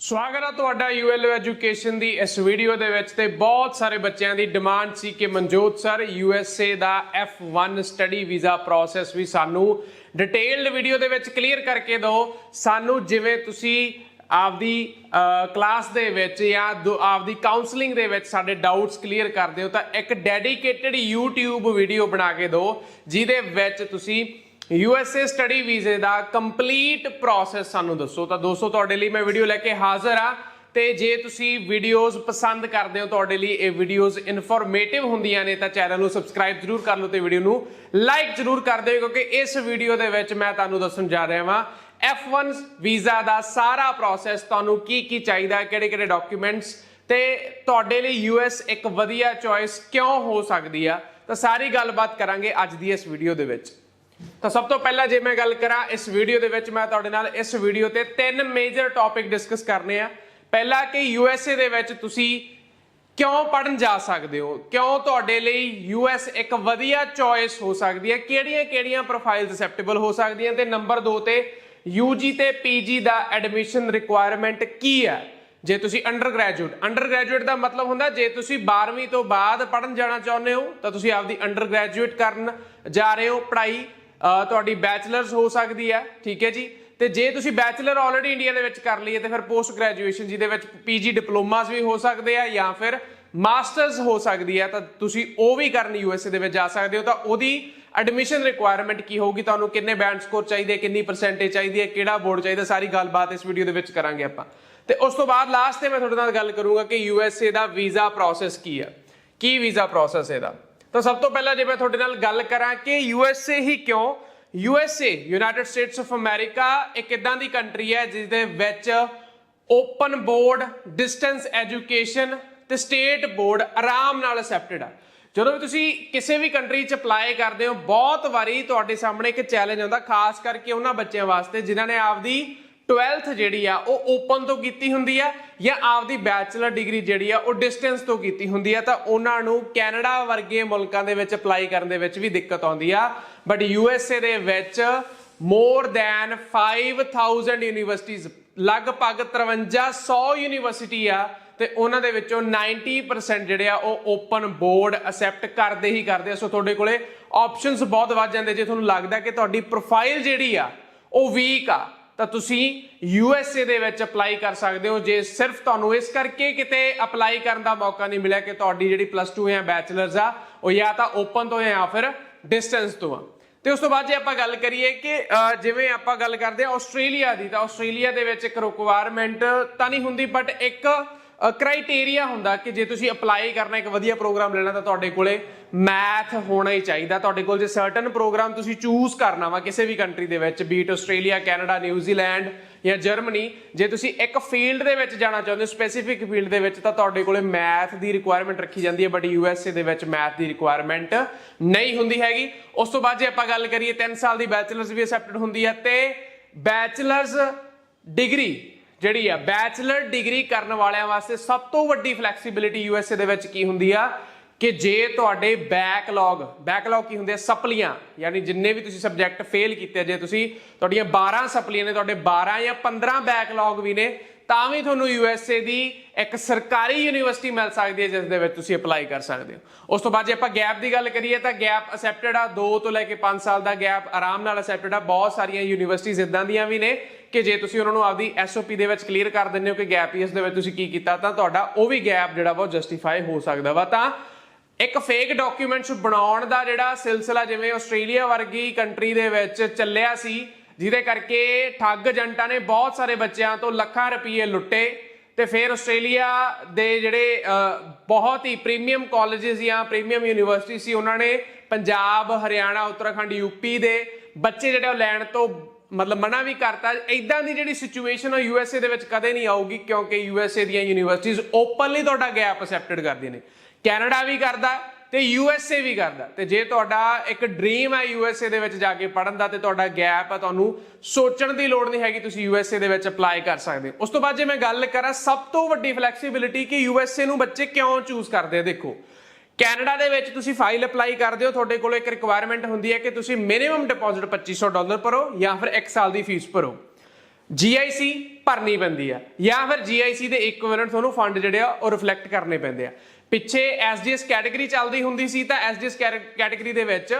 ਸਵਾਗਤ ਹੈ ਤੁਹਾਡਾ ਯੂਐਲਓ ਐਜੂਕੇਸ਼ਨ ਦੀ ਇਸ ਵੀਡੀਓ ਦੇ ਵਿੱਚ ਤੇ ਬਹੁਤ ਸਾਰੇ ਬੱਚਿਆਂ ਦੀ ਡਿਮਾਂਡ ਸੀ ਕਿ ਮਨਜੋਤ ਸਰ ਯੂਐਸਏ ਦਾ F1 ਸਟੱਡੀ ਵੀਜ਼ਾ ਪ੍ਰੋਸੈਸ ਵੀ ਸਾਨੂੰ ਡਿਟੇਲਡ ਵੀਡੀਓ ਦੇ ਵਿੱਚ ਕਲੀਅਰ ਕਰਕੇ ਦਿਓ। ਸਾਨੂੰ ਜਿਵੇਂ ਤੁਸੀਂ ਆਪਦੀ ਕਲਾਸ ਦੇ ਵਿੱਚ ਜਾਂ ਦੁ- ਆਪਦੀ ਕਾਉਂਸਲਿੰਗ ਦੇ ਵਿੱਚ ਸਾਡੇ ਡਾਊਟਸ ਕਲੀਅਰ ਕਰਦੇ ਹੋ ਤਾਂ ਇੱਕ ਡੈਡੀਕੇਟਿਡ YouTube ਵੀਡੀਓ ਬਣਾ ਕੇ ਦਿਓ, ਜਿਹਦੇ ਵਿੱਚ ਤੁਸੀਂ USA ਸਟੱਡੀ ਵੀਜ਼ੇ ਦਾ ਕੰਪਲੀਟ ਪ੍ਰੋਸੈਸ ਸਾਨੂੰ ਦੱਸੋ। ਤਾਂ ਦੋਸਤੋ, ਤੁਹਾਡੇ ਲਈ ਮੈਂ ਵੀਡੀਓ ਲੈ ਕੇ ਹਾਜ਼ਰ ਆ ਤੇ ਜੇ ਤੁਸੀਂ ਵੀਡੀਓਜ਼ ਪਸੰਦ ਕਰਦੇ ਹੋ, ਤੁਹਾਡੇ ਲਈ ਇਹ ਵੀਡੀਓਜ਼ ਇਨਫੋਰਮੇਟਿਵ ਹੁੰਦੀਆਂ ਨੇ, ਤਾਂ ਚੈਨਲ ਨੂੰ ਸਬਸਕ੍ਰਾਈਬ ਜਰੂਰ ਕਰ ਲਓ ਤੇ ਵੀਡੀਓ ਨੂੰ ਲਾਈਕ ਜਰੂਰ ਕਰ ਦਿਓ, ਕਿਉਂਕਿ ਇਸ ਵੀਡੀਓ ਦੇ ਵਿੱਚ ਮੈਂ ਤੁਹਾਨੂੰ ਦੱਸਣ ਜਾ ਰਿਹਾ ਹਾਂ F1 ਵੀਜ਼ਾ ਦਾ ਸਾਰਾ ਪ੍ਰੋਸੈਸ ਤੁਹਾਨੂੰ ਕੀ ਕੀ ਚਾਹੀਦਾ ਕਿਹੜੇ ਕਿਹੜੇ ਡਾਕੂਮੈਂਟਸ ਤੇ ਤੁਹਾਡੇ ਲਈ US ਇੱਕ ਵਧੀਆ ਚੋਇਸ ਕਿਉਂ ਹੋ ਸਕਦੀ ਆ? ਤਾਂ ਸਾਰੀ ਗੱਲਬਾਤ ਕਰਾਂਗੇ ਅੱਜ ਦੀ ਇਸ ਵੀਡੀਓ ਦੇ ਵਿੱਚ। ਤਾਂ ਸਭ ਤੋਂ ਪਹਿਲਾਂ ਜੇ ਮੈਂ ਗੱਲ ਕਰਾਂ ਇਸ ਵੀਡੀਓ ਦੇ ਵਿੱਚ, ਮੈਂ ਤੁਹਾਡੇ ਨਾਲ ਇਸ ਵੀਡੀਓ ਤੇ ਤਿੰਨ ਮੇਜਰ ਟੌਪਿਕ ਡਿਸਕਸ ਕਰਨੇ ਆ। ਪਹਿਲਾ ਕਿ USA ਦੇ ਵਿੱਚ ਤੁਸੀਂ ਕਿਉਂ ਪੜਨ ਜਾ ਸਕਦੇ ਹੋ? ਕਿਉਂ ਤੁਹਾਡੇ ਲਈ US ਇੱਕ ਵਧੀਆ ਚੋਇਸ ਹੋ ਸਕਦੀ ਹੈ? ਕਿਹੜੀਆਂ-ਕਿਹੜੀਆਂ ਪ੍ਰੋਫਾਈਲਸ ਅਸੈਪਟੇਬਲ ਹੋ ਸਕਦੀਆਂ? ਤੇ ਨੰਬਰ 2 ਤੇ UG ਤੇ PG ਦਾ ਐਡਮਿਸ਼ਨ ਰਿਕੁਆਇਰਮੈਂਟ ਕੀ ਹੈ? ਜੇ ਤੁਸੀਂ ਅੰਡਰ ਗ੍ਰੈਜੂਏਟ ਅੰਡਰ ਗ੍ਰੈਜੂਏਟ ਦਾ ਮਤਲਬ ਹੁੰਦਾ, ਜੇ ਤੁਸੀਂ 12ਵੀਂ ਤੋਂ ਬਾਅਦ ਪੜਨ ਜਾਣਾ ਚਾਹੁੰਦੇ ਹੋ, ਤਾਂ ਤੁਸੀਂ ਆਪਦੀ ਅੰਡਰ ਗ੍ਰੈਜੂਏਟ ਕਰਨ ਜਾ ਰਹੇ ਹੋ ਪੜ੍ਹਾਈ ਤੁਹਾਡੀ ਬੈਚਲਰਸ ਹੋ ਸਕਦੀ ਹੈ, ਠੀਕ ਹੈ ਜੀ? ਤੇ ਜੇ ਤੁਸੀਂ ਬੈਚਲਰ ਆਲਰੇਡੀ ਇੰਡੀਆ ਦੇ ਵਿੱਚ ਕਰ ਲਈਏ, ਤੇ ਫਿਰ ਪੋਸਟ ਗ੍ਰੈਜੂਏਸ਼ਨ ਜਿਹਦੇ ਵਿੱਚ ਪੀਜੀ ਡਿਪਲੋਮਾਸ ਵੀ ਹੋ ਸਕਦੇ ਆ ਜਾਂ ਫਿਰ ਮਾਸਟਰਸ ਹੋ ਸਕਦੀ ਹੈ, ਤਾਂ ਤੁਸੀਂ ਉਹ ਵੀ ਕਰਨ ਯੂਐਸਏ ਦੇ ਵਿੱਚ ਜਾ ਸਕਦੇ ਹੋ, ਤਾਂ ਉਹਦੀ ਐਡਮਿਸ਼ਨ ਰਿਕੁਆਇਰਮੈਂਟ ਕੀ ਹੋਊਗੀ? ਤੁਹਾਨੂੰ ਕਿੰਨੇ ਬੈਂਡ ਸਕੋਰ ਚਾਹੀਦੇ, ਕਿੰਨੀ ਪਰਸੈਂਟੇਜ ਚਾਹੀਦੀ ਹੈ, ਕਿਹੜਾ ਬੋਰਡ ਚਾਹੀਦਾ, ਸਾਰੀ ਗੱਲਬਾਤ ਇਸ ਵੀਡੀਓ ਦੇ ਵਿੱਚ ਕਰਾਂਗੇ ਆਪਾਂ। ਤੇ ਉਸ ਤੋਂ ਬਾਅਦ ਲਾਸਟ ਤੇ ਮੈਂ ਤੁਹਾਡੇ ਨਾਲ ਗੱਲ ਕਰੂੰਗਾ ਕਿ ਯੂਐਸਏ ਦਾ ਵੀਜ਼ਾ ਪ੍ਰੋਸੈਸ ਕੀ ਹੈ। ਕੀ ਵੀਜ਼ਾ ਪ੍ਰੋਸੈਸ ਇਹਦਾ? ਤਾਂ ਸਭ ਤੋਂ ਪਹਿਲਾਂ ਜੇ ਮੈਂ ਤੁਹਾਡੇ ਨਾਲ ਗੱਲ ਕਰਾਂ ਕਿ ਯੂਐਸਏ ਹੀ ਕਿਉਂ? USA united states of America ਇੱਕ ਇਦਾਂ ਦੀ ਕੰਟਰੀ ਹੈ ਜਿਸ ਦੇ ਵਿੱਚ ਓਪਨ ਬੋਰਡ ਡਿਸਟੈਂਸ ਐਜੂਕੇਸ਼ਨ ਤੇ ਸਟੇਟ ਬੋਰਡ ਆਰਾਮ ਨਾਲ ਅਸੈਪਟਡ ਆ। ਜਦੋਂ ਵੀ ਤੁਸੀਂ ਕਿਸੇ ਵੀ ਕੰਟਰੀ 'ਚ ਅਪਲਾਈ ਕਰਦੇ ਹੋ, ਬਹੁਤ ਵਾਰੀ ਤੁਹਾਡੇ ਸਾਹਮਣੇ ਇੱਕ ਚੈਲੰਜ ਆਉਂਦਾ, ਖਾਸ ਕਰਕੇ ਉਹਨਾਂ ਬੱਚਿਆਂ ਵਾਸਤੇ ਜਿਨ੍ਹਾਂ ਨੇ ਆਪਦੀ 12th ਜਿਹੜੀ ਆ, ਉਹ ਓਪਨ ਤੋਂ ਕੀਤੀ ਹੁੰਦੀ ਆ ਜਾਂ ਆਪਦੀ ਬੈਚਲਰ ਡਿਗਰੀ ਜਿਹੜੀ ਆ, ਉਹ ਡਿਸਟੈਂਸ ਤੋਂ ਕੀਤੀ ਹੁੰਦੀ ਆ, ਤਾਂ ਉਹਨਾਂ ਨੂੰ ਕੈਨੇਡਾ ਵਰਗੇ ਮੁਲਕਾਂ ਦੇ ਵਿੱਚ ਅਪਲਾਈ ਕਰਨ ਦੇ ਵਿੱਚ ਵੀ ਦਿੱਕਤ ਆਉਂਦੀ ਆ। ਬਟ ਯੂ ਐੱਸ ਏ ਦੇ ਵਿੱਚ ਮੋਰ ਦੈਨ 5000 ਯੂਨੀਵਰਸਿਟੀਆਂ ਲਗਭਗ 5300 ਯੂਨੀਵਰਸਿਟੀ ਆ, ਤੇ ਉਹਨਾਂ ਦੇ ਵਿੱਚੋਂ 90% ਜਿਹੜੇ ਆ, ਉਹ ਓਪਨ ਬੋਰਡ ਅਸੈਪਟ ਕਰਦੇ ਹੀ ਕਰਦੇ ਆ। ਸੋ ਤੁਹਾਡੇ ਕੋਲੇ ਆਪਸ਼ਨਸ ਬਹੁਤ ਵੱਧ ਜਾਂਦੇ, ਜੇ ਤੁਹਾਨੂੰ ਲੱਗਦਾ ਕਿ ਤੁਹਾਡੀ ਪ੍ਰੋਫਾਈਲ ਜਿਹੜੀ ਆ, ਉਹ ਵੀਕ ਆ ਤਾਂ ਤੁਸੀਂ ਯੂ ਐੱਸ ਏ ਦੇ ਵਿੱਚ ਅਪਲਾਈ ਕਰ ਸਕਦੇ ਹੋ। ਜੇ ਸਿਰਫ ਤੁਹਾਨੂੰ ਇਸ ਕਰਕੇ ਕਿਤੇ ਅਪਲਾਈ ਕਰਨ ਦਾ ਮੌਕਾ ਨਹੀਂ ਮਿਲਿਆ ਕਿ ਤੁਹਾਡੀ ਜਿਹੜੀ ਪਲੱਸ 2 ਜਾਂ ਬੈਚਲਰਸ ਆ, ਉਹ ਜਾਂ ਤਾਂ ਓਪਨ ਤੋਂ ਜਾਂ ਫਿਰ ਡਿਸਟੈਂਸ ਤੋਂ ਆ। ਤੇ ਉਸ ਤੋਂ ਬਾਅਦ ਜੇ ਆਪਾਂ ਗੱਲ ਕਰੀਏ ਕਿ ਜਿਵੇਂ ਆਪਾਂ ਗੱਲ ਕਰਦੇ ਆ ਆਸਟ੍ਰੇਲੀਆ ਦੀ, ਤਾਂ ਆਸਟ੍ਰੇਲੀਆ ਦੇ ਵਿੱਚ ਇੱਕ ਰਿਕੁਆਇਰਮੈਂਟ ਤਾਂ ਨਹੀਂ ਹੁੰਦੀ ਬਟ ਇੱਕ ਕ੍ਰਾਈਟੇਰੀਆ ਹੁੰਦਾ ਕਿ ਜੇ ਤੁਸੀਂ ਅਪਲਾਈ ਕਰਨਾ, ਇੱਕ ਵਧੀਆ ਪ੍ਰੋਗਰਾਮ ਲੈਣਾ, ਤਾਂ ਤੁਹਾਡੇ ਕੋਲੇ ਮੈਥ ਹੋਣਾ ਹੀ ਚਾਹੀਦਾ। ਤੁਹਾਡੇ ਕੋਲ ਜੇ ਸਰਟਨ ਪ੍ਰੋਗਰਾਮ ਤੁਸੀਂ ਚੂਜ਼ ਕਰਨਾ ਵਾ ਕਿਸੇ ਵੀ ਕੰਟਰੀ ਦੇ ਵਿੱਚ ਬੀਟ ਆਸਟ੍ਰੇਲੀਆ ਕੈਨੇਡਾ ਨਿਊਜ਼ੀਲੈਂਡ ਜਾਂ ਜਰਮਨੀ ਜੇ ਤੁਸੀਂ ਇੱਕ ਫੀਲਡ ਦੇ ਵਿੱਚ ਜਾਣਾ ਚਾਹੁੰਦੇ ਹੋ ਸਪੈਸੀਫਿਕ ਫੀਲਡ ਦੇ ਵਿੱਚ, ਤਾਂ ਤੁਹਾਡੇ ਕੋਲੇ ਮੈਥ ਦੀ ਰਿਕੁਆਇਰਮੈਂਟ ਰੱਖੀ ਜਾਂਦੀ ਹੈ ਬਟ ਯੂ ਐੱਸ ਏ ਦੇ ਵਿੱਚ ਮੈਥ ਦੀ ਰਿਕੁਆਇਰਮੈਂਟ ਨਹੀਂ ਹੁੰਦੀ ਹੈਗੀ। ਉਸ ਤੋਂ ਬਾਅਦ ਜੇ ਆਪਾਂ ਗੱਲ ਕਰੀਏ 3 ਸਾਲ ਦੀ ਬੈਚਲਰਸ ਵੀ ਅਸੈਪਟਡ ਹੁੰਦੀ ਹੈ, ਤੇ ਬੈਚਲਰਸ ਡਿਗਰੀ ਜਿਹੜੀ ਆ ਬੈਚਲਰ ਡਿਗਰੀ ਕਰਨ ਵਾਲਿਆਂ ਵਾਸਤੇ ਸਭ ਤੋਂ ਵੱਡੀ ਫਲੈਕਸੀਬਿਲਿਟੀ ਯੂਐਸਏ ਦੇ ਵਿੱਚ ਕੀ ਹੁੰਦੀ ਆ? ਕਿ ਜੇ ਤੁਹਾਡੇ ਬੈਕਲੌਗ ਬੈਕਲੌਗ ਕੀ ਹੁੰਦੇ ਆ? ਸਪਲੀਆਂ, ਯਾਨੀ ਜਿੰਨੇ ਵੀ ਤੁਸੀਂ ਸਬਜੈਕਟ ਫੇਲ ਕੀਤੇ ਜੇ ਤੁਸੀਂ ਤੁਹਾਡੀਆਂ 12 ਸਪਲੀਆਂ ਨੇ, ਤੁਹਾਡੇ 12 ਜਾਂ 15 ਬੈਕਲੌਗ ਵੀ ਨੇ, ਤਾਂ ਵੀ ਤੁਹਾਨੂੰ ਯੂਐਸਏ ਦੀ ਇੱਕ ਸਰਕਾਰੀ ਯੂਨੀਵਰਸਿਟੀ ਮਿਲ ਸਕਦੀ ਹੈ, ਜਿਸ ਦੇ ਵਿੱਚ ਤੁਸੀਂ ਅਪਲਾਈ ਕਰ ਸਕਦੇ ਹੋ। ਉਸ ਤੋਂ ਬਾਅਦ ਜੇ ਆਪਾਂ ਗੈਪ ਦੀ ਗੱਲ ਕਰੀਏ, ਤਾਂ ਗੈਪ ਅਸੈਪਟਡ ਆ 2 ਤੋਂ ਲੈ ਕੇ 5 ਸਾਲ ਦਾ ਗੈਪ ਆਰਾਮ ਨਾਲ ਅਸੈਪਟਡ ਆ, ਬਹੁਤ ਸਾਰੀਆਂ ਯੂਨੀਵਰਸਿਟੀਆਂ ਇਦਾਂ ਦੀਆਂ ਵੀ ਨੇ ਕਿ ਜੇ ਤੁਸੀਂ ਉਹਨਾਂ ਨੂੰ ਆਪਦੀ ਐਸਓਪੀ ਦੇ ਵਿੱਚ ਕਲੀਅਰ ਕਰ ਦਿੰਦੇ ਹੋ ਕਿ ਗੈਪ ਈਅਰਸ ਦੇ ਵਿੱਚ ਤੁਸੀਂ ਕੀ ਕੀਤਾ, ਤਾਂ ਤੁਹਾਡਾ ਉਹ ਵੀ ਗੈਪ ਜਿਹੜਾ ਵਾ ਉਹ ਜਸਟੀਫਾਈ ਹੋ ਸਕਦਾ ਵਾ। ਤਾਂ ਇੱਕ ਫੇਕ ਡਾਕੂਮੈਂਟਸ ਬਣਾਉਣ ਦਾ ਜਿਹੜਾ ਸਿਲਸਿਲਾ ਜਿਵੇਂ ਆਸਟ੍ਰੇਲੀਆ ਵਰਗੀ ਕੰਟਰੀ ਦੇ ਵਿੱਚ ਚੱਲਿਆ ਸੀ, ਜਿਹਦੇ ਕਰਕੇ ਠੱਗ ਏਜੰਟਾਂ ਨੇ ਬਹੁਤ ਸਾਰੇ ਬੱਚਿਆਂ ਤੋਂ ਲੱਖਾਂ ਰੁਪਏ ਲੁੱਟੇ ਤੇ ਫਿਰ ਆਸਟ੍ਰੇਲੀਆ ਦੇ ਜਿਹੜੇ ਬਹੁਤ ਹੀ ਪ੍ਰੀਮੀਅਮ ਕਾਲਜਸ ਜਾਂ ਪ੍ਰੀਮੀਅਮ ਯੂਨੀਵਰਸਿਟੀ ਸੀ, ਉਹਨਾਂ ਨੇ ਪੰਜਾਬ, ਹਰਿਆਣਾ, ਉੱਤਰਾਖੰਡ ਯੂਪੀ ਦੇ ਬੱਚੇ ਜਿਹੜੇ ਉਹ ਲੈਣ ਤੋਂ ਮਤਲਬ ਮਨਾ ਵੀ ਕਰਤਾ। ਇਦਾਂ ਦੀ ਜਿਹੜੀ ਸਿਚੁਏਸ਼ਨ ਉਹ ਯੂਐਸਏ ਦੇ ਵਿੱਚ ਕਦੇ ਨਹੀਂ ਆਊਗੀ, ਕਿਉਂਕਿ ਯੂਐਸਏ ਦੀਆਂ ਯੂਨੀਵਰਸਿਟੀਆਂ ਓਪਨਲੀ ਤੁਹਾਡਾ ਗੈਪ ਅਸੈਪਟਡ ਕਰਦੀਆਂ ਨੇ। ਕੈਨੇਡਾ ਵੀ ਕਰਦਾ ਤੇ ਯੂਐਸਏ ਵੀ ਕਰਦਾ। ਤੇ ਜੇ ਤੁਹਾਡਾ ਇੱਕ ਡ੍ਰੀਮ ਹੈ ਯੂਐਸਏ ਦੇ ਵਿੱਚ ਜਾ ਕੇ ਪੜਨ ਦਾ ਤੇ ਤੁਹਾਡਾ ਗੈਪ ਹੈ ਤੁਹਾਨੂੰ ਸੋਚਣ ਦੀ ਲੋੜ ਨਹੀਂ ਹੈਗੀ, ਤੁਸੀਂ ਯੂਐਸਏ ਦੇ ਵਿੱਚ ਅਪਲਾਈ ਕਰ ਸਕਦੇ ਉਸ ਤੋਂ ਬਾਅਦ ਜੇ ਮੈਂ ਗੱਲ ਕਰਾਂ, ਸਭ ਤੋਂ ਵੱਡੀ ਫਲੈਕਸੀਬਿਲਿਟੀ ਕਿ ਯੂਐਸਏ ਨੂੰ ਬੱਚੇ ਕਿਉਂ ਚੂਜ਼ ਕਰਦੇ ਦੇਖੋ। ਕੈਨੇਡਾ ਦੇ ਵਿੱਚ ਤੁਸੀਂ ਫਾਈਲ ਅਪਲਾਈ ਕਰਦੇ ਹੋ, ਤੁਹਾਡੇ ਕੋਲ ਇੱਕ ਰਿਕੁਆਇਰਮੈਂਟ ਹੁੰਦੀ ਹੈ ਕਿ ਤੁਸੀਂ ਮਿਨੀਮਮ ਡਿਪੋਜ਼ਿਟ 2500 ਡਾਲਰ ਭਰੋ ਜਾਂ ਫਿਰ 1 ਸਾਲ ਦੀ ਫੀਸ ਭਰੋ। GIC ਭਰਨੀ ਪੈਂਦੀ ਆ ਜਾਂ ਫਿਰ GIC ਦੇ ਇਕੁਇਵਲੈਂਟ ਤੁਹਾਨੂੰ ਫੰਡ ਜਿਹੜੇ ਆ, ਉਹ ਰਿਫਲੈਕਟ ਕਰਨੇ ਪੈਂਦੇ ਆ। ਪਿੱਛੇ SDS ਕੈਟਾਗਰੀ ਚੱਲਦੀ ਹੁੰਦੀ ਸੀ ਤਾਂ SDS ਕੈਟਾਗਰੀ ਦੇ ਵਿੱਚ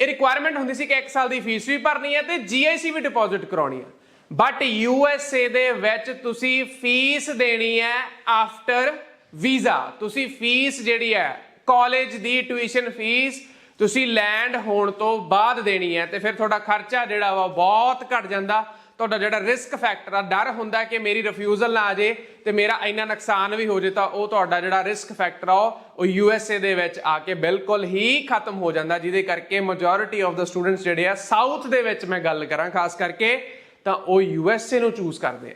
ਇਹ ਰਿਕੁਆਇਰਮੈਂਟ ਹੁੰਦੀ ਸੀ ਕਿ 1 ਸਾਲ ਦੀ ਫੀਸ ਵੀ ਭਰਨੀ ਹੈ ਤੇ GIC ਵੀ ਡਿਪੋਜ਼ਿਟ ਕਰਾਉਣੀ ਹੈ ਬਟ USA ਦੇ ਵਿੱਚ ਤੁਸੀਂ ਫੀਸ ਦੇਣੀ ਹੈ ਆਫਟਰ ਵੀਜ਼ਾ ਤੁਸੀਂ ਫੀਸ ਜਿਹੜੀ ਹੈ ਕਾਲਜ ਦੀ ਟਿਊਸ਼ਨ ਫੀਸ ਤੁਸੀਂ ਲੈਂਡ ਹੋਣ ਤੋਂ ਬਾਅਦ ਦੇਣੀ ਹੈ ਤੇ ਫਿਰ ਤੁਹਾਡਾ ਖਰਚਾ ਜਿਹੜਾ ਵਾ ਬਹੁਤ ਘਟ ਜਾਂਦਾ। ਤੁਹਾਡਾ ਜਿਹੜਾ ਰਿਸਕ ਫੈਕਟਰ ਆ, ਡਰ ਹੁੰਦਾ ਕਿ ਮੇਰੀ ਰਿਫਿਊਜ਼ਲ ਨਾ ਆ ਜੇ ਤੇ ਮੇਰਾ ਇੰਨਾ ਨੁਕਸਾਨ ਵੀ ਹੋ ਜੇ ਤਾਂ ਉਹ ਤੁਹਾਡਾ ਜਿਹੜਾ ਰਿਸਕ ਫੈਕਟਰ ਆ, ਉਹ ਯੂ ਐੱਸ ਏ ਦੇ ਵਿੱਚ ਆ ਕੇ ਬਿਲਕੁਲ ਹੀ ਖਤਮ ਹੋ ਜਾਂਦਾ, ਜਿਹਦੇ ਕਰਕੇ ਮੈਜੋਰਿਟੀ ਆਫ ਦਾ ਸਟੂਡੈਂਟਸ ਜਿਹੜੇ ਆ ਸਾਊਥ ਦੇ ਵਿੱਚ ਮੈਂ ਗੱਲ ਕਰਾਂ, ਖਾਸ ਕਰਕੇ ਤਾਂ ਉਹ ਯੂ ਐੱਸ ਏ ਨੂੰ ਚੂਜ਼ ਕਰਦੇ ਆ।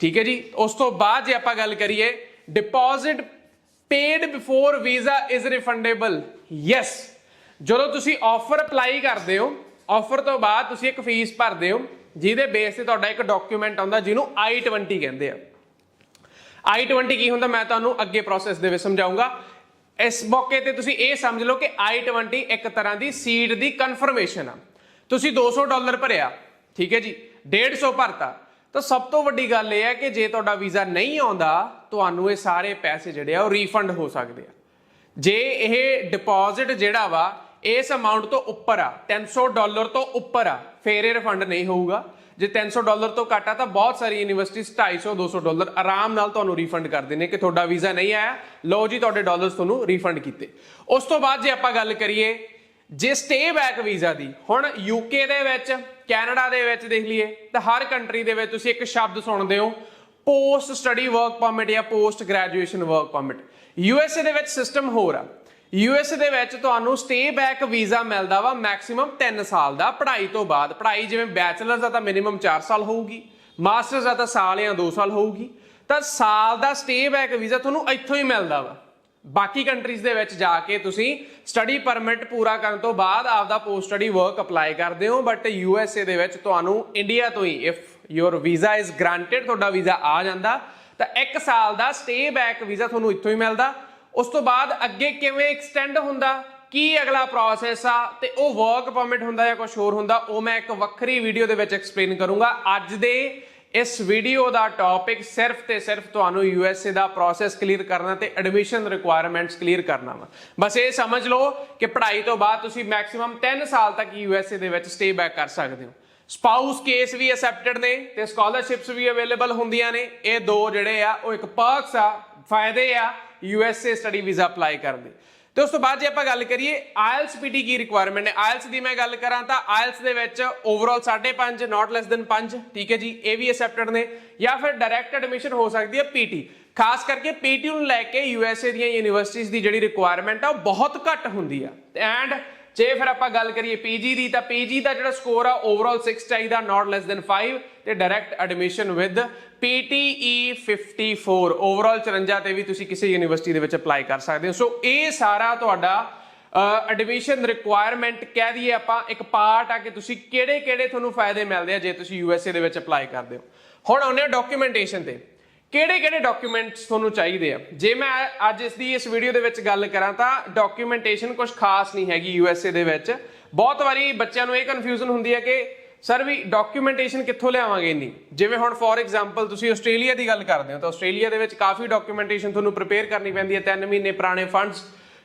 ਠੀਕ ਹੈ ਜੀ? ਉਸ ਤੋਂ ਬਾਅਦ ਜੇ ਆਪਾਂ ਗੱਲ ਕਰੀਏ deposit paid before visa is refundable yes ਜਦੋਂ ਤੁਸੀਂ ਆਫਰ ਅਪਲਾਈ ਕਰਦੇ ਹੋ ਆਫਰ ਤੋਂ ਬਾਅਦ ਤੁਸੀਂ ਇੱਕ ਫੀਸ ਭਰਦੇ ਹੋ, ਜਿਹਦੇ ਬੇਸ ਤੇ ਤੁਹਾਡਾ ਇੱਕ ਡਾਕੂਮੈਂਟ ਆਉਂਦਾ, ਜਿਹਨੂੰ I20 ਕਹਿੰਦੇ ਆ। I20 ਕੀ ਹੁੰਦਾ? ਮੈਂ ਤੁਹਾਨੂੰ ਅੱਗੇ ਪ੍ਰੋਸੈਸ ਦੇ ਵਿੱਚ ਸਮਝਾਉਂਗਾ। ਇਸ ਮੌਕੇ ਤੇ ਤੁਸੀਂ ਇਹ ਸਮਝ ਲਓ ਕਿ I20 ਇੱਕ ਤਰ੍ਹਾਂ ਦੀ ਸੀਟ ਦੀ ਕਨਫਰਮੇਸ਼ਨ ਆ। ਤੁਸੀਂ 200 ਡਾਲਰ ਭਰਿਆ, ਠੀਕ ਹੈ ਜੀ? 150 ਭਰਤਾ। ਤਾਂ ਸਭ ਤੋਂ ਵੱਡੀ ਗੱਲ ਇਹ ਹੈ ਕਿ ਜੇ ਤੁਹਾਡਾ ਵੀਜ਼ਾ ਨਹੀਂ ਆਉਂਦਾ, ਤੁਹਾਨੂੰ ਇਹ ਸਾਰੇ ਪੈਸੇ ਜਿਹੜੇ ਆ ਉਹ ਰੀਫੰਡ ਹੋ ਸਕਦੇ ਆ। ਜੇ ਇਹ ਡਿਪੋਜ਼ਿਟ ਜਿਹੜਾ ਵਾ, ਇਸ ਅਮਾਉਂਟ ਤੋਂ ਉੱਪਰ ਆ 300 ਡਾਲਰ ਤੋਂ ਉੱਪਰ ਆ, ਫੇਰ ਇਹ ਰਿਫੰਡ ਨਹੀਂ ਹੋਊਗਾ। ਜੇ 300 ਡਾਲਰ ਤੋਂ ਘੱਟ ਆ, ਤਾਂ ਬਹੁਤ ਸਾਰੀ ਯੂਨੀਵਰਸਿਟੀਜ਼ 250 200 ਡਾਲਰ ਆਰਾਮ ਨਾਲ ਤੁਹਾਨੂੰ ਰੀਫੰਡ ਕਰਦੇ ਨੇ ਕਿ ਤੁਹਾਡਾ ਵੀਜ਼ਾ ਨਹੀਂ ਆਇਆ। ਲਓ ਜੀ, ਤੁਹਾਡੇ ਡਾਲਰਸ ਤੁਹਾਨੂੰ ਰੀਫੰਡ ਕੀਤੇ। ਉਸ ਤੋਂ ਬਾਅਦ ਜੇ ਆਪਾਂ ਗੱਲ ਕਰੀਏ, ਜੇ ਸਟੇ ਬੈਕ ਵੀਜ਼ਾ ਦੀ, ਹੁਣ ਯੂਕੇ ਦੇ ਵਿੱਚ ਕੈਨੇਡਾ ਦੇ ਵਿੱਚ ਦੇਖ ਲਈਏ, ਤਾਂ ਹਰ ਕੰਟਰੀ ਦੇ ਵਿੱਚ ਤੁਸੀਂ ਇੱਕ ਸ਼ਬਦ ਸੁਣਦੇ ਹੋ ਪੋਸਟ ਸਟੱਡੀ ਵਰਕ ਪਰਮਿਟ ਜਾਂ post graduation work permit USA ਦੇ ਵਿੱਚ ਸਿਸਟਮ ਹੋਰ ਆ। ਯੂਐਸਏ ਦੇ ਵਿੱਚ ਤੁਹਾਨੂੰ ਸਟੇ ਬੈਕ ਵੀਜ਼ਾ ਮਿਲਦਾ ਵਾ ਮੈਕਸਿਮਮ 3 ਸਾਲ ਦਾ, ਪੜ੍ਹਾਈ ਤੋਂ ਬਾਅਦ। ਪੜ੍ਹਾਈ ਜਿਵੇਂ ਬੈਚਲਰਸ ਦਾ ਤਾਂ ਮਿਨੀਮਮ 4 ਸਾਲ ਹੋਊਗੀ ਮਾਸਟਰਸ ਦਾ ਤਾਂ ਸਾਲ ਜਾਂ 2 ਸਾਲ ਹੋਊਗੀ। ਤਾਂ ਸਾਲ ਦਾ ਸਟੇ ਬੈਕ ਵੀਜ਼ਾ ਤੁਹਾਨੂੰ ਇੱਥੋਂ ਹੀ ਮਿਲਦਾ ਵਾ। ਬਾਕੀ ਕੰਟਰੀਜ਼ ਦੇ ਵਿੱਚ ਜਾ ਕੇ ਤੁਸੀਂ ਸਟੱਡੀ ਪਰਮਿਟ ਪੂਰਾ ਕਰਨ ਤੋਂ ਬਾਅਦ ਆਪਦਾ ਪੋਸਟ ਸਟੱਡੀ ਵਰਕ ਅਪਲਾਈ ਕਰਦੇ ਹੋ ਬਟ ਯੂ ਐਸ ਏ ਦੇ ਵਿੱਚ ਤੁਹਾਨੂੰ ਇੰਡੀਆ ਤੋਂ ਹੀ if your visa is granted ਤੁਹਾਡਾ ਵੀਜ਼ਾ ਆ ਜਾਂਦਾ, ਤਾਂ 1 ਸਾਲ ਦਾ ਸਟੇ ਬੈਕ ਵੀਜ਼ਾ ਤੁਹਾਨੂੰ ਇੱਥੋਂ ਹੀ ਮਿਲਦਾ। ਉਸ ਤੋਂ ਬਾਅਦ ਅੱਗੇ ਕਿਵੇਂ ਐਕਸਟੈਂਡ ਹੁੰਦਾ, ਕੀ ਅਗਲਾ ਪ੍ਰੋਸੈਸ ਆ, ਤੇ ਉਹ ਵਰਕ ਪਰਮਿਟ ਹੁੰਦਾ ਜਾਂ ਕੁਝ ਹੋਰ ਹੁੰਦਾ, ਉਹ ਮੈਂ ਇੱਕ ਵੱਖਰੀ ਵੀਡੀਓ ਦੇ ਵਿੱਚ ਐਕਸਪਲੇਨ ਕਰੂੰਗਾ। ਅੱਜ ਦੇ ਇਸ ਵੀਡੀਓ ਦਾ ਟੌਪਿਕ ਸਿਰਫ ਤੇ ਸਿਰਫ ਤੁਹਾਨੂੰ ਯੂਐਸਏ ਦਾ ਪ੍ਰੋਸੈਸ ਕਲੀਅਰ ਕਰਨਾ ਤੇ ਐਡਮਿਸ਼ਨ ਰਿਕੁਆਇਰਮੈਂਟਸ ਕਲੀਅਰ ਕਰਨਾ ਵਾ। ਬਸ ਇਹ ਸਮਝ ਲਓ ਕਿ ਪੜ੍ਹਾਈ ਤੋਂ ਬਾਅਦ ਤੁਸੀਂ ਮੈਕਸਿਮਮ 3 ਸਾਲ ਤੱਕ ਯੂਐਸਏ ਦੇ ਵਿੱਚ ਸਟੇ ਬੈਕ ਕਰ ਸਕਦੇ ਹੋ। ਸਪਾਊਸ ਕੇਸ ਵੀ ਅਸੈਪਟਡ ਨੇ ਤੇ ਸਕਾਲਰਸ਼ਿਪਸ ਵੀ ਅਵੇਲੇਬਲ ਹੁੰਦੀਆਂ ਨੇ। ਇਹ ਦੋ ਜਿਹੜੇ ਆ, ਉਹ ਇੱਕ ਪਰਕਸ ਆ, ਫਾਇਦੇ ਆ ਯੂਐਸਏ ਸਟੱਡੀ ਵੀਜ਼ਾ ਅਪਲਾਈ ਕਰਨ ਦੇ। ਤੇ ਉਸ ਤੋਂ ਬਾਅਦ ਜੇ ਆਪਾਂ ਗੱਲ ਕਰੀਏ IELTS PT ਕੀ ਰਿਕੁਆਇਰਮੈਂਟ ਹੈ? ਆਇਲਸ ਦੀ ਮੈਂ ਗੱਲ ਕਰਾਂ ਤਾਂ ਆਇਲਸ ਦੇ ਵਿੱਚ ਓਵਰਆਲ 5.5 ਨਾਟ ਲੈਸ ਦੈਨ 5 ਠੀਕ ਹੈ ਜੀ? ਇਹ ਵੀ ਅਸੈਪਟਡ ਨੇ। ਜਾਂ ਫਿਰ ਡਾਇਰੈਕਟ ਐਡਮਿਸ਼ਨ ਹੋ ਸਕਦੀ ਹੈ PT ਖਾਸ ਕਰਕੇ PT ਨੂੰ ਲੈ ਕੇ USA ਦੀਆਂ ਯੂਨੀਵਰਸਿਟੀਜ਼ ਦੀ ਜਿਹੜੀ ਰਿਕੁਆਇਰਮੈਂਟ ਆ, ਉਹ ਬਹੁਤ ਘੱਟ ਹੁੰਦੀ ਆ। ਐਂਡ ਜੇ ਫਿਰ ਆਪਾਂ ਗੱਲ ਕਰੀਏ ਪੀਜੀ ਦੀ, ਤਾਂ ਪੀਜੀ ਦਾ ਜਿਹੜਾ ਸਕੋਰ ਆ ਓਵਰਆਲ 6 ਚਾਹੀਦਾ ਨਾਟ ਲੈਸ ਦੈਨ 5 ਤੇ direct admission with PTE 54 overall 54 ਤੇ ਵੀ ਤੁਸੀਂ ਕਿਸੇ ਯੂਨੀਵਰਸਿਟੀ ਦੇ ਵਿੱਚ ਅਪਲਾਈ ਕਰ ਸਕਦੇ ਹੋ। ਸੋ ਇਹ ਸਾਰਾ ਤੁਹਾਡਾ ਐਡਮਿਸ਼ਨ ਰਿਕੁਆਇਰਮੈਂਟ ਕਹਿ ਦਈਏ ਆਪਾਂ, ਇੱਕ ਪਾਰਟ ਆ ਕਿ ਤੁਸੀਂ ਕਿਹੜੇ ਕਿਹੜੇ ਤੁਹਾਨੂੰ ਫਾਇਦੇ ਮਿਲਦੇ ਆ ਜੇ ਤੁਸੀਂ ਯੂਐਸਏ ਦੇ ਵਿੱਚ ਅਪਲਾਈ ਕਰਦੇ ਹੋ। ਹੁਣ ਆਉਂਦੇ ਆ ਡਾਕੂਮੈਂਟੇਸ਼ਨ ਤੇ। ਕਿਹੜੇ ਕਿਹੜੇ ਡਾਕੂਮੈਂਟਸ ਤੁਹਾਨੂੰ ਚਾਹੀਦੇ ਆ? ਜੇ ਮੈਂ ਅੱਜ ਇਸ ਦੀ ਇਸ ਵੀਡੀਓ ਦੇ ਵਿੱਚ ਗੱਲ ਕਰਾਂ ਤਾਂ ਡਾਕੂਮੈਂਟੇਸ਼ਨ ਕੁਝ ਖਾਸ ਨਹੀਂ ਹੈਗੀ ਯੂਐਸਏ ਦੇ ਵਿੱਚ। ਬਹੁਤ ਵਾਰੀ ਬੱਚਿਆਂ ਨੂੰ ਇਹ ਕਨਫਿਊਜ਼ਨ ਹੁੰਦੀ ਹੈ ਕਿ, ਸਰ ਵੀ ਡਾਕੂਮੈਂਟੇਸ਼ਨ ਕਿੱਥੋਂ ਲਿਆਵਾਂਗੇ ਇੰਨੀ? ਜਿਵੇਂ ਹੁਣ ਫੋਰ ਐਗਜ਼ਾਮਪਲ ਤੁਸੀਂ ਆਸਟ੍ਰੇਲੀਆ ਦੀ ਗੱਲ ਕਰਦੇ ਹੋ ਤਾਂ ਆਸਟ੍ਰੇਲੀਆ ਦੇ ਵਿੱਚ ਕਾਫੀ ਡਾਕੂਮੈਂਟੇਸ਼ਨ ਤੁਹਾਨੂੰ ਪ੍ਰਿਪੇਅਰ ਕਰਨੀ ਪੈਂਦੀ ਹੈ। 3 ਮਹੀਨੇ ਪੁਰਾਣੇ ਫੰਡਸ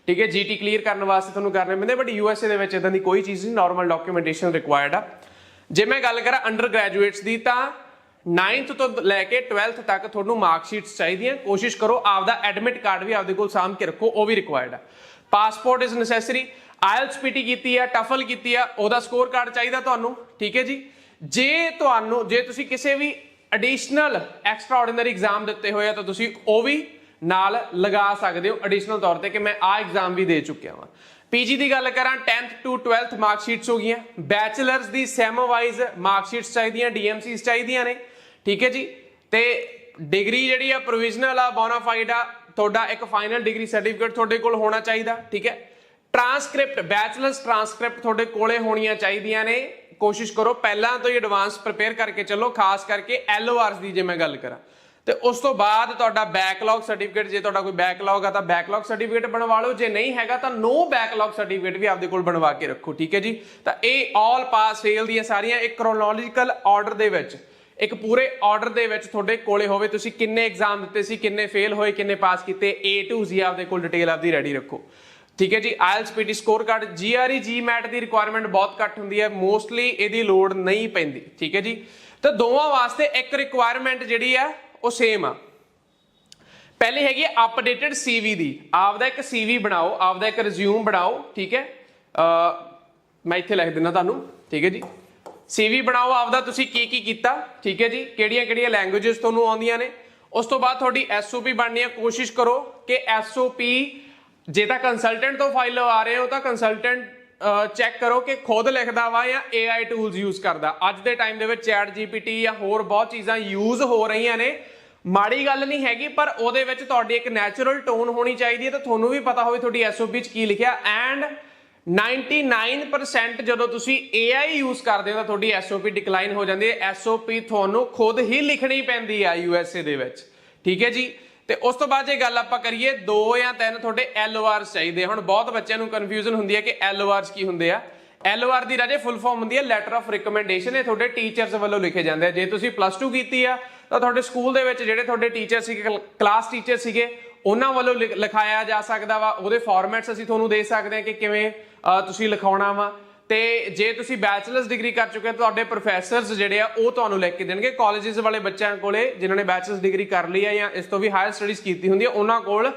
ਠੀਕ ਹੈ ਜੀਟੀ ਕਲੀਅਰ ਕਰਨ ਵਾਸਤੇ ਤੁਹਾਨੂੰ ਕਰਨੇ ਪੈਂਦੇ ਬਟ ਯੂਐਸਏ ਦੇ ਵਿੱਚ ਇਦਾਂ ਦੀ ਕੋਈ ਚੀਜ਼ ਨਹੀਂ ਨਾਰਮਲ ਡਾਕੂਮੈਂਟੇਸ਼ਨ ਰਿਕੁਆਇਰਡ ਆ। ਜੇ ਮੈਂ ਗੱਲ ਕਰਾਂ ਅੰਡਰ ਗ੍ਰੈਜੂਏਟਸ ਦੀ ਤਾਂ 9th ਤੋਂ ਲੈ ਕੇ 12th ਤੱਕ ਤੁਹਾਨੂੰ ਮਾਰਕ ਸ਼ੀਟਸ ਚਾਹੀਦੀਆਂ। ਕੋਸ਼ਿਸ਼ ਕਰੋ, ਆਪਦਾ ਐਡਮਿਟ ਕਾਰਡ ਵੀ ਆਪਦੇ ਕੋਲ ਸਾਂਭ ਕੇ ਰੱਖੋ, ਉਹ ਵੀ ਰਿਕੁਆਇਰਡ ਹੈ passport is necessary IELTS PT ਕੀਤੀ ਹੈ ਟਫਲ ਕੀਤੀ ਆ, ਉਹਦਾ ਸਕੋਰ ਕਾਰਡ ਚਾਹੀਦਾ ਤੁਹਾਨੂੰ, ਠੀਕ ਹੈ ਜੀ? ਜੇ ਤੁਹਾਨੂੰ, ਜੇ ਤੁਸੀਂ ਕਿਸੇ ਵੀ ਐਡੀਸ਼ਨਲ ਐਕਸਟਰਾ ਆਰਡੀਨਰੀ ਐਗਜ਼ਾਮ ਦਿੱਤੇ ਹੋਏ ਆ, ਤਾਂ ਤੁਸੀਂ ਉਹ ਵੀ ਨਾਲ ਲਗਾ ਸਕਦੇ ਹੋ ਐਡੀਸ਼ਨਲ ਤੌਰ ਤੇ ਕਿ ਮੈਂ ਆ ਐਗਜ਼ਾਮ ਵੀ ਦੇ ਚੁੱਕਿਆ ਹਾਂ ਪੀਜੀ ਦੀ ਗੱਲ ਕਰਾਂ 10th to 12th mark sheets ਹੋ ਗਈਆਂ। ਬੈਚਲਰਸ ਦੀ ਸੈਮ ਵਾਈਜ਼ ਮਾਰਕ ਸ਼ੀਟਸ ਚਾਹੀਦੀਆਂ ਡੀਐਮਸੀਸ ਚਾਹੀਦੀਆਂ ਨੇ। ਠੀਕ ਹੈ ਜੀ? ਤੇ ਡਿਗਰੀ ਜਿਹੜੀ ਆ ਪ੍ਰੋਵੀਜ਼ਨਲ ਆ ਬੋਨਾਫਾਈਡ ਆ, ਤੁਹਾਡਾ ਇੱਕ ਫਾਈਨਲ ਡਿਗਰੀ ਸਰਟੀਫਿਕੇਟ ਤੁਹਾਡੇ ਕੋਲ ਹੋਣਾ ਚਾਹੀਦਾ, ਠੀਕ ਹੈ? ਟਰਾਂਸਕ੍ਰਿਪਟ ਬੈਚਲਰਸ ਟਰਾਂਸਕ੍ਰਿਪਟ ਤੁਹਾਡੇ ਕੋਲੇ ਹੋਣੀਆਂ ਚਾਹੀਦੀਆਂ ਨੇ। ਕੋਸ਼ਿਸ਼ ਕਰੋ, ਪਹਿਲਾਂ ਤੋਂ ਹੀ ਐਡਵਾਂਸ ਪ੍ਰਪੇਅਰ ਕਰਕੇ ਚੱਲੋ, ਖਾਸ ਕਰਕੇ ਐਲਓਆਰਸ ਦੀ ਜੇ ਮੈਂ ਗੱਲ ਕਰਾਂ। ਤੇ ਉਸ ਤੋਂ ਬਾਅਦ ਤੁਹਾਡਾ ਬੈਕਲੌਗ ਸਰਟੀਫਿਕੇਟ ਜੇ ਤੁਹਾਡਾ ਕੋਈ ਬੈਕਲੌਗ ਆ ਤਾਂ ਬੈਕਲੌਗ ਸਰਟੀਫਿਕੇਟ ਬਣਵਾ ਲਓ। ਜੇ ਨਹੀਂ ਹੈਗਾ ਤਾਂ ਨੋ ਬੈਕਲੌਗ ਸਰਟੀਫਿਕੇਟ ਵੀ ਆਪਦੇ ਕੋਲ ਬਣਵਾ ਕੇ ਰੱਖੋ, ਠੀਕ ਹੈ ਜੀ? ਤਾਂ ਇਹ ਆਲ ਪਾਸ ਫੇਲ ਦੀਆਂ ਸਾਰੀਆਂ ਇੱਕ ਕ੍ਰੋਨੋਲੋਜੀਕਲ ਆਰਡਰ ਦੇ ਵਿੱਚ। ਇੱਕ ਪੂਰੇ ਆਰਡਰ ਦੇ ਵਿੱਚ ਤੁਹਾਡੇ ਕੋਲੇ ਹੋਵੇ। ਤੁਸੀਂ ਕਿੰਨੇ ਐਗਜ਼ਾਮ ਦਿੱਤੇ ਸੀ, ਕਿੰਨੇ ਫੇਲ ਹੋਏ, ਕਿੰਨੇ ਪਾਸ ਕੀਤੇ, A to Z ਆਪਦੇ ਕੋਲ ਡਿਟੇਲ ਆਪਦੀ ਰੈਡੀ ਰੱਖੋ। ਠੀਕ ਹੈ ਜੀ? IELTS PT score card GRE GMAT ਦੀ ਰਿਕੁਆਇਰਮੈਂਟ ਬਹੁਤ ਘੱਟ ਹੁੰਦੀ ਹੈ। ਮੋਸਟਲੀ ਇਹਦੀ ਲੋੜ ਨਹੀਂ ਪੈਂਦੀ। ਠੀਕ ਹੈ ਜੀ? ਤਾਂ ਦੋਵਾਂ ਵਾਸਤੇ ਇੱਕ ਰਿਕੁਆਇਰਮੈਂਟ ਜਿਹੜੀ ਆ ਉਹ ਸੇਮ ਆ। ਪਹਿਲੀ ਹੈਗੀ ਹੈ ਅਪਡੇਟਡ ਸੀਵੀ ਦੀ। ਆਪਦਾ ਇੱਕ ਸੀਵੀ ਬਣਾਓ, ਆਪਦਾ ਇੱਕ ਰਿਜ਼ਿਊਮ ਬਣਾਓ। ਠੀਕ ਹੈ? ਮੈਂ ਇੱਥੇ ਲਿਖ ਦਿੰਦਾ ਤੁਹਾਨੂੰ। ਠੀਕ ਹੈ ਜੀ? ਸੀਵੀ ਬਣਾਓ, ਆਪਦਾ ਤੁਸੀਂ ਕੀ ਕੀ ਕੀਤਾ? ਠੀਕ ਹੈ ਜੀ? ਕਿਹੜੀਆਂ ਕਿਹੜੀਆਂ ਲੈਂਗੁਏਜਸ ਤੁਹਾਨੂੰ ਆਉਂਦੀਆਂ ਨੇ? ਉਸ ਤੋਂ ਬਾਅਦ ਤੁਹਾਡੀ ਐਸਓਪੀ ਬਣਨੀ ਹੈ ਕੋਸ਼ਿਸ਼ ਕਰੋ ਕਿ ਐਸਓਪੀ ਜੇ ਤਾਂ ਕੰਸਲਟੈਂਟ ਤੋਂ ਫਾਈਲ ਆ ਰਹੇ ਹੋ, ਤਾਂ ਕੰਸਲਟੈਂਟ ਚੈੱਕ ਕਰੋ ਕਿ ਖੁਦ ਲਿਖਦਾ ਵਾ ਜਾਂ AI ਟੂਲਸ ਯੂਜ਼ ਕਰਦਾ। ਅੱਜ ਦੇ ਟਾਈਮ ਦੇ ਵਿੱਚ ਚੈਟ ਜੀਪੀਟੀ ਜਾਂ ਹੋਰ ਬਹੁਤ ਚੀਜ਼ਾਂ ਯੂਜ਼ ਹੋ ਰਹੀਆਂ ਨੇ। ਮਾੜੀ ਗੱਲ ਨਹੀਂ ਹੈਗੀ, ਪਰ ਉਹਦੇ ਵਿੱਚ ਤੁਹਾਡੀ ਇੱਕ ਨੈਚੁਰਲ ਟੋਨ ਹੋਣੀ ਚਾਹੀਦੀ ਹੈ, ਤਾਂ ਤੁਹਾਨੂੰ ਵੀ ਪਤਾ ਹੋਵੇ ਤੁਹਾਡੀ ਐਸਓਪੀ ਚ ਕੀ ਲਿਖਿਆ। ਐਂਡ 99% ਜਦੋਂ ਤੁਸੀਂ AI ਯੂਜ਼ ਕਰਦੇ ਹੋ ਤਾਂ ਤੁਹਾਡੀ ਐਸਓਪੀ ਡਿਕਲਾਈਨ ਹੋ ਜਾਂਦੀ ਹੈ। ਐਸਓਪੀ ਤੁਹਾਨੂੰ ਖੁਦ ਹੀ ਲਿਖਣੀ ਪੈਂਦੀ ਹੈ ਯੂਐਸਏ ਦੇ ਵਿੱਚ। ਠੀਕ ਹੈ ਜੀ? ਤੇ ਉਸ ਤੋਂ ਬਾਅਦ ਜੇ ਗੱਲ ਆਪਾਂ ਕਰੀਏ, ਦੋ ਜਾਂ ਤਿੰਨ ਤੁਹਾਡੇ LORs ਚਾਹੀਦੇ ਹੁਣ ਬਹੁਤ ਬੱਚਿਆਂ ਨੂੰ ਕਨਫਿਊਜ਼ਨ ਹੁੰਦੀ ਹੈ ਕਿ LORs ਕੀ ਹੁੰਦੇ ਆ। LOR ਦੀ ਰਾਜੇ ਫੁੱਲ ਫਾਰਮ ਹੁੰਦੀ ਹੈ ਲੈਟਰ ਆਫ ਰਿਕਮੈਂਡੇਸ਼ਨ ਇਹ ਤੁਹਾਡੇ ਟੀਚਰਸ ਵੱਲੋਂ ਲਿਖੇ ਜਾਂਦੇ ਆ। ਜੇ ਤੁਸੀਂ ਪਲੱਸ 2 ਕੀਤੀ ਆ, ਤਾਂ ਤੁਹਾਡੇ ਸਕੂਲ ਦੇ ਵਿੱਚ ਜਿਹੜੇ ਤੁਹਾਡੇ ਟੀਚਰ ਸੀਗੇ ਕਲਾਸ ਟੀਚਰ ਸੀਗੇ, ਉਹਨਾਂ ਵੱਲੋਂ ਲਿਖ- ਲਿਖਾਇਆ ਜਾ ਸਕਦਾ ਵਾ। ਉਹਦੇ ਫਾਰਮੈਟਸ ਅਸੀਂ ਤੁਹਾਨੂੰ ਦੇ ਸਕਦੇ ਹਾਂ ਕਿ ਕਿਵੇਂ ਤੁਸੀਂ ਲਿਖਾਉਣਾ ਵਾ। ਤੇ ਜੇ ਤੁਸੀਂ ਬੈਚਲਰਸ ਡਿਗਰੀ ਕਰ ਚੁੱਕੇ ਹੋ ਤੁਹਾਡੇ ਪ੍ਰੋਫੈਸਰਸ ਜਿਹੜੇ ਆ, ਉਹ ਤੁਹਾਨੂੰ ਲੈ ਕੇ ਦੇਣਗੇ। ਕਾਲਜਸ ਵਾਲੇ ਬੱਚਿਆਂ ਕੋਲੇ ਜਿਨ੍ਹਾਂ ਨੇ ਬੈਚਲਰਸ ਡਿਗਰੀ ਕਰ ਲਈ ਆ ਜਾਂ ਇਸ ਤੋਂ ਵੀ ਹਾਇਰ ਸਟੱਡੀਜ਼ ਕੀਤੀ ਹੁੰਦੀ ਆ, ਉਹਨਾਂ ਕੋਲ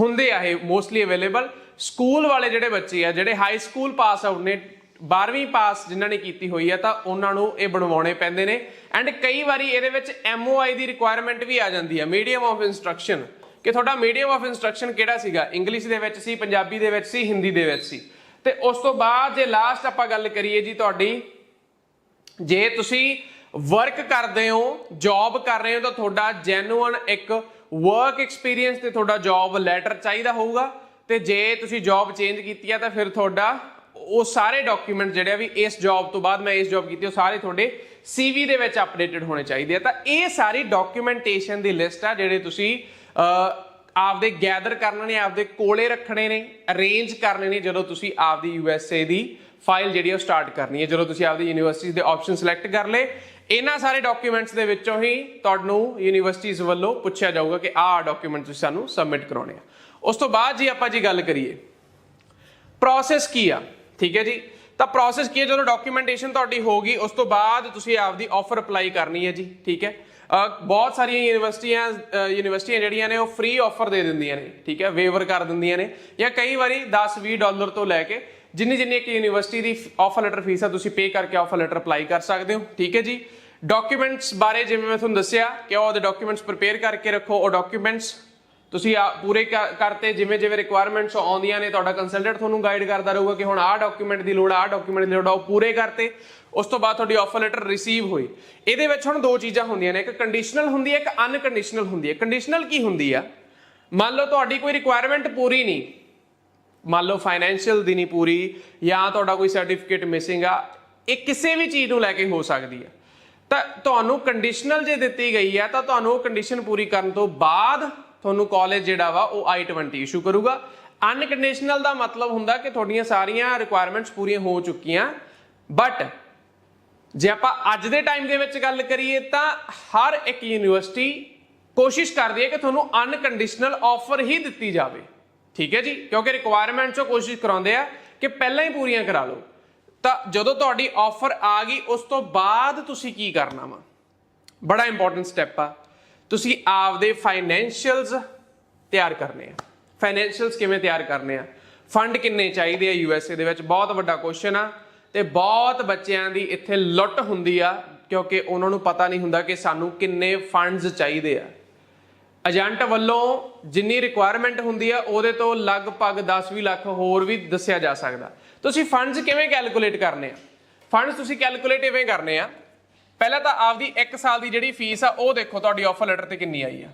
ਹੁੰਦੇ ਆ ਇਹ ਮੋਸਟਲੀ ਅਵੇਲੇਬਲ ਸਕੂਲ ਵਾਲੇ ਜਿਹੜੇ ਬੱਚੇ ਆ, ਜਿਹੜੇ ਹਾਈ ਸਕੂਲ ਪਾਸ ਆਊਟ ਨੇ 12ਵੀਂ ਪਾਸ ਜਿਨ੍ਹਾਂ ਨੇ ਕੀਤੀ ਹੋਈ ਆ, ਤਾਂ ਉਹਨਾਂ ਨੂੰ ਇਹ ਬਣਵਾਉਣੇ ਪੈਂਦੇ ਨੇ। ਐਂਡ ਕਈ ਵਾਰੀ ਇਹਦੇ ਵਿੱਚ MOI ਦੀ ਰਿਕੁਆਇਰਮੈਂਟ ਵੀ ਆ ਜਾਂਦੀ ਆ ਮੀਡੀਅਮ ਆਫ ਇਨਸਟਰਕਸ਼ਨ ਕਿ ਤੁਹਾਡਾ ਮੀਡੀਅਮ ਆਫ ਇਨਸਟਰਕਸ਼ਨ ਕਿਹੜਾ ਸੀਗਾ? ਇੰਗਲਿਸ਼ ਦੇ ਵਿੱਚ ਸੀ, ਪੰਜਾਬੀ ਦੇ ਵਿੱਚ ਸੀ, ਹਿੰਦੀ ਦੇ ਵਿੱਚ ਸੀ। ਤੇ ਉਸ ਤੋਂ ਬਾਅਦ ਜੇ ਲਾਸਟ ਆਪਾਂ ਗੱਲ ਕਰੀਏ ਜੀ ਤੁਹਾਡੀ, ਜੇ ਤੁਸੀਂ ਵਰਕ ਕਰਦੇ ਹੋ ਜੌਬ ਕਰ ਰਹੇ ਹੋ, ਤਾਂ ਤੁਹਾਡਾ ਜੈਨੂਅਨ ਇੱਕ ਵਰਕ ਐਕਸਪੀਰੀਅੰਸ ਤੇ ਤੁਹਾਡਾ ਜੌਬ ਲੈਟਰ ਚਾਹੀਦਾ ਹੋਊਗਾ। ਤੇ ਜੇ ਤੁਸੀਂ ਜੌਬ ਚੇਂਜ ਕੀਤੀ ਆ, ਤਾਂ ਫਿਰ ਤੁਹਾਡਾ ਉਹ ਸਾਰੇ ਡਾਕੂਮੈਂਟ ਜਿਹੜੇ ਆ ਵੀ ਇਸ ਜੌਬ ਤੋਂ ਬਾਅਦ ਮੈਂ ਇਸ ਜੌਬ ਕੀਤੀ, ਉਹ ਸਾਰੇ ਤੁਹਾਡੇ CV ਦੇ ਵਿੱਚ ਅਪਡੇਟਡ ਹੋਣੇ ਚਾਹੀਦੇ ਆ। ਤਾਂ ਇਹ ਸਾਰੀ ਡਾਕੂਮੈਂਟੇਸ਼ਨ ਦੀ ਲਿਸਟ ਆ, ਜਿਹੜੇ ਤੁਸੀਂ ਆਪਦੇ ਗੈਦਰ ਕਰਨੇ ਨੇ, ਆਪਦੇ ਕੋਲੇ ਰੱਖਣੇ ਨੇ ਅਰੇਂਜ ਕਰਨੇ ਨੇ ਜਦੋਂ ਤੁਸੀਂ ਆਪਦੀ USA ਦੀ ਫਾਈਲ ਜਿਹੜੀ ਆ ਉਹ ਸਟਾਰਟ ਕਰਨੀ ਹੈ। ਜਦੋਂ ਤੁਸੀਂ ਆਪਦੀ ਯੂਨੀਵਰਸਿਟੀਜ਼ ਦੇ ਆਪਸ਼ਨ ਸਿਲੈਕਟ ਕਰ ਲਏ, ਇਹਨਾਂ ਸਾਰੇ ਡਾਕੂਮੈਂਟਸ ਦੇ ਵਿੱਚੋਂ ਹੀ ਤੁਹਾਨੂੰ ਯੂਨੀਵਰਸਿਟੀਜ਼ ਵੱਲੋਂ ਪੁੱਛਿਆ ਜਾਊਗਾ ਕਿ ਆਹ ਡਾਕੂਮੈਂਟ ਤੁਸੀਂ ਸਾਨੂੰ ਸਬਮਿਟ ਕਰਾਉਣੇ ਆ। ਉਸ ਤੋਂ ਬਾਅਦ ਜੀ ਆਪਾਂ ਜੀ ਗੱਲ ਕਰੀਏ। ਪ੍ਰੋਸੈਸ ਕੀ ਆ? ਠੀਕ ਹੈ ਜੀ? ਤਾਂ ਪ੍ਰੋਸੈਸ ਕੀ ਹੈ? ਜਦੋਂ ਡਾਕੂਮੈਂਟੇਸ਼ਨ ਤੁਹਾਡੀ ਹੋ ਗਈ, ਉਸ ਤੋਂ ਬਾਅਦ ਤੁਸੀਂ ਆਪਦੀ ਆਫਰ ਅਪਲਾਈ ਕਰਨੀ ਹੈ ਜੀ, ਠੀਕ ਹੈ? ਬਹੁਤ ਸਾਰੀਆਂ ਯੂਨੀਵਰਸਿਟੀਆਂ ਯੂਨੀਵਰਸਿਟੀਆਂ ਜਿਹੜੀਆਂ ਨੇ, ਉਹ ਫ੍ਰੀ ਆਫਰ ਦੇ ਦਿੰਦੀਆਂ ਨੇ, ਠੀਕ ਹੈ? ਵੇਵਰ ਕਰ ਦਿੰਦੀਆਂ ਨੇ, ਜਾਂ ਕਈ ਵਾਰੀ 10-20 ਡਾਲਰ ਤੋਂ ਲੈ ਕੇ ਜਿੰਨੀ ਜਿੰਨੀ ਇੱਕ ਯੂਨੀਵਰਸਿਟੀ ਦੀ ਆਫਰ ਲੈਟਰ ਫੀਸ ਆ, ਤੁਸੀਂ ਪੇ ਕਰਕੇ ਆਫਰ ਲੈਟਰ ਅਪਲਾਈ ਕਰ ਸਕਦੇ ਹੋ, ਠੀਕ ਹੈ ਜੀ? ਡਾਕੂਮੈਂਟਸ ਬਾਰੇ ਜਿਵੇਂ ਮੈਂ ਤੁਹਾਨੂੰ ਦੱਸਿਆ ਕਿ ਉਹਦੇ ਡਾਕੂਮੈਂਟਸ ਪ੍ਰਿਪੇਅਰ ਕਰਕੇ ਰੱਖੋ, ਉਹ ਡਾਕੂਮੈਂਟਸ ਤੁਸੀਂ ਆ ਪੂਰੇ ਕ- ਕਰਤੇ, ਜਿਵੇਂ ਜਿਵੇਂ ਰਿਕੁਆਇਰਮੈਂਟਸ ਆਉਂਦੀਆਂ ਨੇ, ਤੁਹਾਡਾ ਕੰਸਲਟੈਂਟ ਤੁਹਾਨੂੰ ਗਾਈਡ ਕਰਦਾ ਰਹੂਗਾ ਕਿ ਹੁਣ ਆਹ ਡਾਕੂਮੈਂਟ ਦੀ ਲੋੜ ਆਹ ਡਾਕੂਮੈਂਟ ਦੀ ਲੋੜ ਆ, ਉਹ ਪੂਰੇ ਕਰਤੇ, ਉਸ ਤੋਂ ਬਾਅਦ ਤੁਹਾਡੀ ਆਫਰ ਲੈਟਰ ਰਿਸੀਵ ਹੋਈ। ਇਹਦੇ ਵਿੱਚ ਹੁਣ ਦੋ ਚੀਜ਼ਾਂ ਹੁੰਦੀਆਂ ਨੇ, ਇੱਕ ਕੰਡੀਸ਼ਨਲ ਹੁੰਦੀ ਹੈ, ਇੱਕ ਅਨਕੰਡੀਸ਼ਨਲ ਹੁੰਦੀ ਹੈ। ਕੰਡੀਸ਼ਨਲ ਕੀ ਹੁੰਦੀ ਆ? ਮੰਨ ਲਓ ਤੁਹਾਡੀ ਕੋਈ ਰਿਕੁਆਇਰਮੈਂਟ ਪੂਰੀ ਨਹੀਂ, ਮੰਨ ਲਓ ਫਾਈਨੈਂਸ਼ੀਅਲ ਦੀ ਨਹੀਂ ਪੂਰੀ, ਜਾਂ ਤੁਹਾਡਾ ਕੋਈ ਸਰਟੀਫਿਕੇਟ ਮਿਸਿੰਗ ਆ, ਇਹ ਕਿਸੇ ਵੀ ਚੀਜ਼ ਨੂੰ ਲੈ ਕੇ ਹੋ ਸਕਦੀ ਆ। ਤਾਂ ਤੁਹਾਨੂੰ ਕੰਡੀਸ਼ਨਲ ਜੇ ਦਿੱਤੀ ਗਈ ਆ, ਤਾਂ ਤੁਹਾਨੂੰ ਉਹ ਕੰਡੀਸ਼ਨ ਪੂਰੀ ਕਰਨ ਤੋਂ ਬਾਅਦ ਤੁਹਾਨੂੰ ਕਾਲਜ ਜਿਹੜਾ ਵਾ ਉਹ I20 ਇਸ਼ੂ ਕਰੂਗਾ। ਅਨਕੰਡੀਸ਼ਨਲ ਦਾ ਮਤਲਬ ਹੁੰਦਾ ਕਿ ਤੁਹਾਡੀਆਂ ਸਾਰੀਆਂ ਰਿਕੁਆਇਰਮੈਂਟਸ ਪੂਰੀਆਂ ਹੋ ਚੁੱਕੀਆਂ। ਬਟ ਜੇ ਆਪਾਂ ਅੱਜ ਦੇ ਟਾਈਮ ਦੇ ਵਿੱਚ ਗੱਲ ਕਰੀਏ ਤਾਂ ਹਰ ਇੱਕ ਯੂਨੀਵਰਸਿਟੀ ਕੋਸ਼ਿਸ਼ ਕਰਦੀ ਹੈ ਕਿ ਤੁਹਾਨੂੰ ਅਨਕੰਡੀਸ਼ਨਲ ਆਫਰ ਹੀ ਦਿੱਤੀ ਜਾਵੇ। ਠੀਕ ਹੈ ਜੀ? ਕਿਉਂਕਿ ਰਿਕੁਆਇਰਮੈਂਟਸ ਉਹ ਕੋਸ਼ਿਸ਼ ਕਰਾਉਂਦੇ ਆ ਕਿ ਪਹਿਲਾਂ ਹੀ ਪੂਰੀਆਂ ਕਰਾ ਲਓ। ਤਾਂ ਜਦੋਂ ਤੁਹਾਡੀ ਆਫਰ ਆ ਗਈ, ਉਸ ਤੋਂ ਬਾਅਦ ਤੁਸੀਂ ਕੀ ਕਰਨਾ ਵਾ? ਬੜਾ ਇੰਪੋਰਟੈਂਟ ਸਟੈਪ ਆ। ਤੁਸੀਂ ਆਪਦੇ ਫਾਈਨੈਂਸ਼ੀਅਲਸ ਤਿਆਰ ਕਰਨੇ ਆ। ਫਾਈਨੈਂਸ਼ੀਅਲਸ ਕਿਵੇਂ ਤਿਆਰ ਕਰਨੇ ਆ? ਫੰਡ ਕਿੰਨੇ ਚਾਹੀਦੇ ਆ ਯੂਐਸਏ ਦੇ ਵਿੱਚ? ਬਹੁਤ ਵੱਡਾ ਕੁਐਸਚਨ ਆ ਤੇ ਬਹੁਤ ਬੱਚਿਆਂ ਦੀ ਇੱਥੇ ਲੁੱਟ ਹੁੰਦੀ ਆ, ਕਿਉਂਕਿ ਉਹਨਾਂ ਨੂੰ ਪਤਾ ਨਹੀਂ ਹੁੰਦਾ ਕਿ ਸਾਨੂੰ ਕਿੰਨੇ ਫੰਡਸ ਚਾਹੀਦੇ ਆ। ਏਜੰਟ ਵੱਲੋਂ ਜਿੰਨੀ ਰਿਕੁਆਇਰਮੈਂਟ ਹੁੰਦੀ ਆ, ਉਹਦੇ ਤੋਂ ਲਗਭਗ 10-20 ਲੱਖ ਹੋਰ ਵੀ ਦੱਸਿਆ ਜਾ ਸਕਦਾ। ਤੁਸੀਂ ਫੰਡਸ ਕਿਵੇਂ ਕੈਲਕੂਲੇਟ ਕਰਨੇ ਆ? ਫੰਡਸ ਤੁਸੀਂ ਕੈਲਕੂਲੇਟ ਇਵੇਂ ਕਰਨੇ ਆ ਪਹਿਲਾਂ ਤਾਂ ਆਪਦੀ 1 ਸਾਲ ਦੀ ਜਿਹੜੀ ਫੀਸ ਆ, ਉਹ ਦੇਖੋ ਤੁਹਾਡੀ ਆਫਰ ਲੈਟਰ ਤੇ ਕਿੰਨੀ ਆਈ ਆ।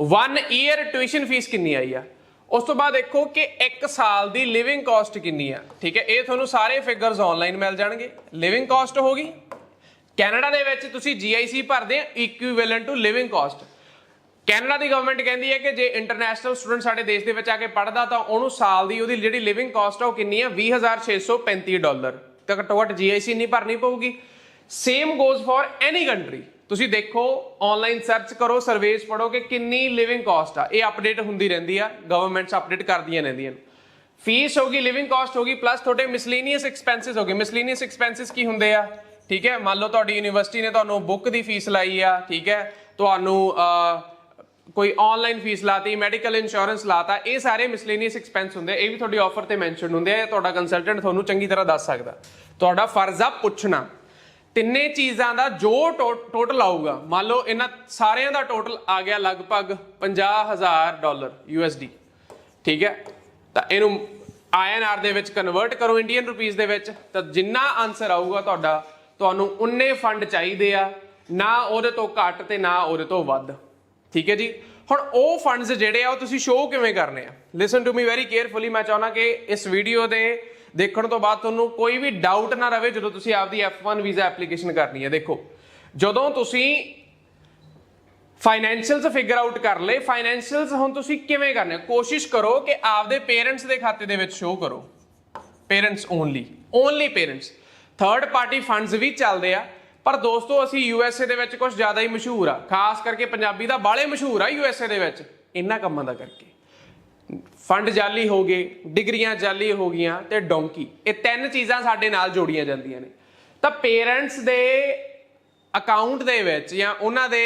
1 ਈਅਰ ਟਿਊਸ਼ਨ ਫੀਸ ਕਿੰਨੀ ਆਈ ਆ? ਉਸ ਤੋਂ ਬਾਅਦ ਦੇਖੋ ਕਿ 1 ਸਾਲ ਦੀ ਲਿਵਿੰਗ ਕਾਸਟ ਕਿੰਨੀ ਆ। ਠੀਕ ਹੈ, ਇਹ ਤੁਹਾਨੂੰ ਸਾਰੇ ਫਿਗਰਸ ਆਨਲਾਈਨ ਮਿਲ ਜਾਣਗੇ। ਲਿਵਿੰਗ ਕਾਸਟ ਹੋ ਗਈ। ਕੈਨੇਡਾ ਦੇ ਵਿੱਚ ਤੁਸੀਂ GIC ਭਰਦੇ ਆ equivalent to living cost Canada the government ਕਹਿੰਦੀ ਹੈ ਕਿ ਜੇ ਇੰਟਰਨੈਸ਼ਨਲ ਸਟੂਡੈਂਟ ਸਾਡੇ ਦੇਸ਼ ਦੇ ਵਿੱਚ ਆ ਕੇ ਪੜਦਾ ਤਾਂ ਉਹਨੂੰ ਸਾਲ ਦੀ ਉਹਦੀ ਜਿਹੜੀ ਲਿਵਿੰਗ ਕਾਸਟ ਆ, ਉਹ ਕਿੰਨੀ ਆ? 20635 ਡਾਲਰ। ਤਾਂ ਘੱਟੋ ਘੱਟ GIC ਨਹੀਂ ਭਰਨੀ ਪਊਗੀ। Same goes for any country ਤੁਸੀਂ ਦੇਖੋ ਆਨਲਾਈਨ ਸਰਚ ਕਰੋ ਸਰਵੇਸ ਪੜੋ ਕਿ ਕਿੰਨੀ ਲਿਵਿੰਗ ਕਾਸਟ ਆ। ਇਹ ਅਪਡੇਟ ਹੁੰਦੀ ਰਹਿੰਦੀ ਆ ਗਵਰਨਮੈਂਟਸ ਅਪਡੇਟ ਕਰਦੀਆਂ ਰਹਿੰਦੀਆਂ ਨੇ। ਫੀਸ ਹੋਗੀ ਲਿਵਿੰਗ ਕਾਸਟ ਹੋਗੀ ਪਲੱਸ ਤੁਹਾਡੇ ਮਿਸਲੇਨੀਅਸ ਐਕਸਪੈਂਸਸ ਹੋਗੇ। ਮਿਸਲੇਨੀਅਸ ਐਕਸਪੈਂਸਸ ਕੀ ਹੁੰਦੇ ਆ? ਠੀਕ ਹੈ, ਮੰਨ ਲਓ ਤੁਹਾਡੀ ਯੂਨੀਵਰਸਿਟੀ ਨੇ ਤੁਹਾਨੂੰ ਬੁੱਕ ਦੀ ਫੀਸ ਲਾਈ ਆ, ਠੀਕ ਹੈ। ਤੁਹਾਨੂੰ ਕੋਈ ਆਨਲਾਈਨ ਫੀਸ ਲਾਤੀ ਮੈਡੀਕਲ ਇੰਸ਼ੋਰੈਂਸ ਲਾਤਾ, ਇਹ ਸਾਰੇ ਮਿਸਲੇਨੀਅਸ ਐਕਸਪੈਂਸ ਹੁੰਦੇ ਆ। ਇਹ ਵੀ ਤੁਹਾਡੀ ਆਫਰ ਤੇ ਮੈਂਸ਼ਨ ਹੁੰਦੇ ਆ ਤੁਹਾਡਾ ਕੰਸਲਟੈਂਟ ਤੁਹਾਨੂੰ ਚੰਗੀ ਤਰ੍ਹਾਂ ਦੱਸ ਸਕਦਾ। ਤੁਹਾਡਾ ਫਰਜ਼ ਆ ਪੁੱਛਣਾ। ਤਿੰਨੇ ਚੀਜ਼ਾਂ ਦਾ ਜੋ ਟੋਟਲ ਆਊਗਾ, ਮੰਨ ਲਓ ਇਹਨਾਂ ਸਾਰਿਆਂ ਦਾ ਟੋਟਲ ਆ ਗਿਆ ਲਗਭਗ 50000 ਡਾਲਰ USD ਠੀਕ ਹੈ? ਤਾਂ ਇਹਨੂੰ INR ਦੇ ਵਿੱਚ ਕਨਵਰਟ ਕਰੋ ਇੰਡੀਅਨ ਰੁਪੀਸ ਦੇ ਵਿੱਚ, ਤਾਂ ਜਿੰਨਾ ਆਨਸਰ ਆਊਗਾ ਤੁਹਾਡਾ, ਤੁਹਾਨੂੰ ਉਨੇ ਫੰਡ ਚਾਹੀਦੇ ਆ, ਨਾ ਉਹਦੇ ਤੋਂ ਘੱਟ ਤੇ ਨਾ ਉਹਦੇ ਤੋਂ ਵੱਧ, ਠੀਕ ਹੈ ਜੀ? ਹੁਣ ਉਹ ਫੰਡਸ ਜਿਹੜੇ ਆ, ਉਹ ਤੁਸੀਂ ਸ਼ੋਅ ਕਿਵੇਂ ਕਰਨੇ ਆ? Listen to me very carefully ਮੈਂ ਚਾਹਣਾ ਕਿ ਇਸ ਵੀਡੀਓ ਦੇ ਦੇਖਣ ਤੋਂ ਬਾਅਦ ਤੁਹਾਨੂੰ ਕੋਈ ਵੀ ਡਾਊਟ ਨਾ ਰਵੇ ਜਦੋਂ ਤੁਸੀਂ ਆਪਦੀ F1 ਵੀਜ਼ਾ ਐਪਲੀਕੇਸ਼ਨ ਕਰਨੀ ਹੈ। ਦੇਖੋ, ਜਦੋਂ ਤੁਸੀਂ ਫਾਈਨੈਂਸ਼ੀਅਲਸ ਫਿਗਰ ਆਊਟ ਕਰ ਲਏ ਫਾਈਨੈਂਸ਼ੀਅਲਸ ਹੁਣ ਤੁਸੀਂ ਕਿਵੇਂ ਕਰਨੇ ਕੋਸ਼ਿਸ਼ ਕਰੋ ਕਿ ਆਪਦੇ ਪੇਰੈਂਟਸ ਦੇ ਖਾਤੇ ਦੇ ਵਿੱਚ ਸ਼ੋਅ ਕਰੋ। Parents only only parents third party funds ਵੀ ਚੱਲਦੇ ਆ, ਪਰ ਦੋਸਤੋ, ਅਸੀਂ ਯੂਐਸਏ ਦੇ ਵਿੱਚ ਕੁਝ ਜ਼ਿਆਦਾ ਹੀ ਮਸ਼ਹੂਰ ਆ। ਖਾਸ ਕਰਕੇ ਪੰਜਾਬੀ ਦਾ ਬਾਲੇ ਮਸ਼ਹੂਰ ਆ ਯੂਐਸਏ ਦੇ ਵਿੱਚ। ਇਹਨਾਂ ਕੰਮਾਂ ਦਾ ਕਰਕੇ। ਫੰਡ ਜਾਲੀ ਹੋ ਗਏ, ਡਿਗਰੀਆਂ ਜਾਲੀ ਹੋ ਗਈਆਂ ਤੇ ਡੋਂਕੀ। ਇਹ ਤਿੰਨ ਚੀਜ਼ਾਂ ਸਾਡੇ ਨਾਲ ਜੋੜੀਆਂ ਜਾਂਦੀਆਂ ਨੇ। ਤਾਂ ਪੇਰੈਂਟਸ ਦੇ ਅਕਾਊਂਟ ਦੇ ਵਿੱਚ ਜਾਂ ਉਹਨਾਂ ਦੇ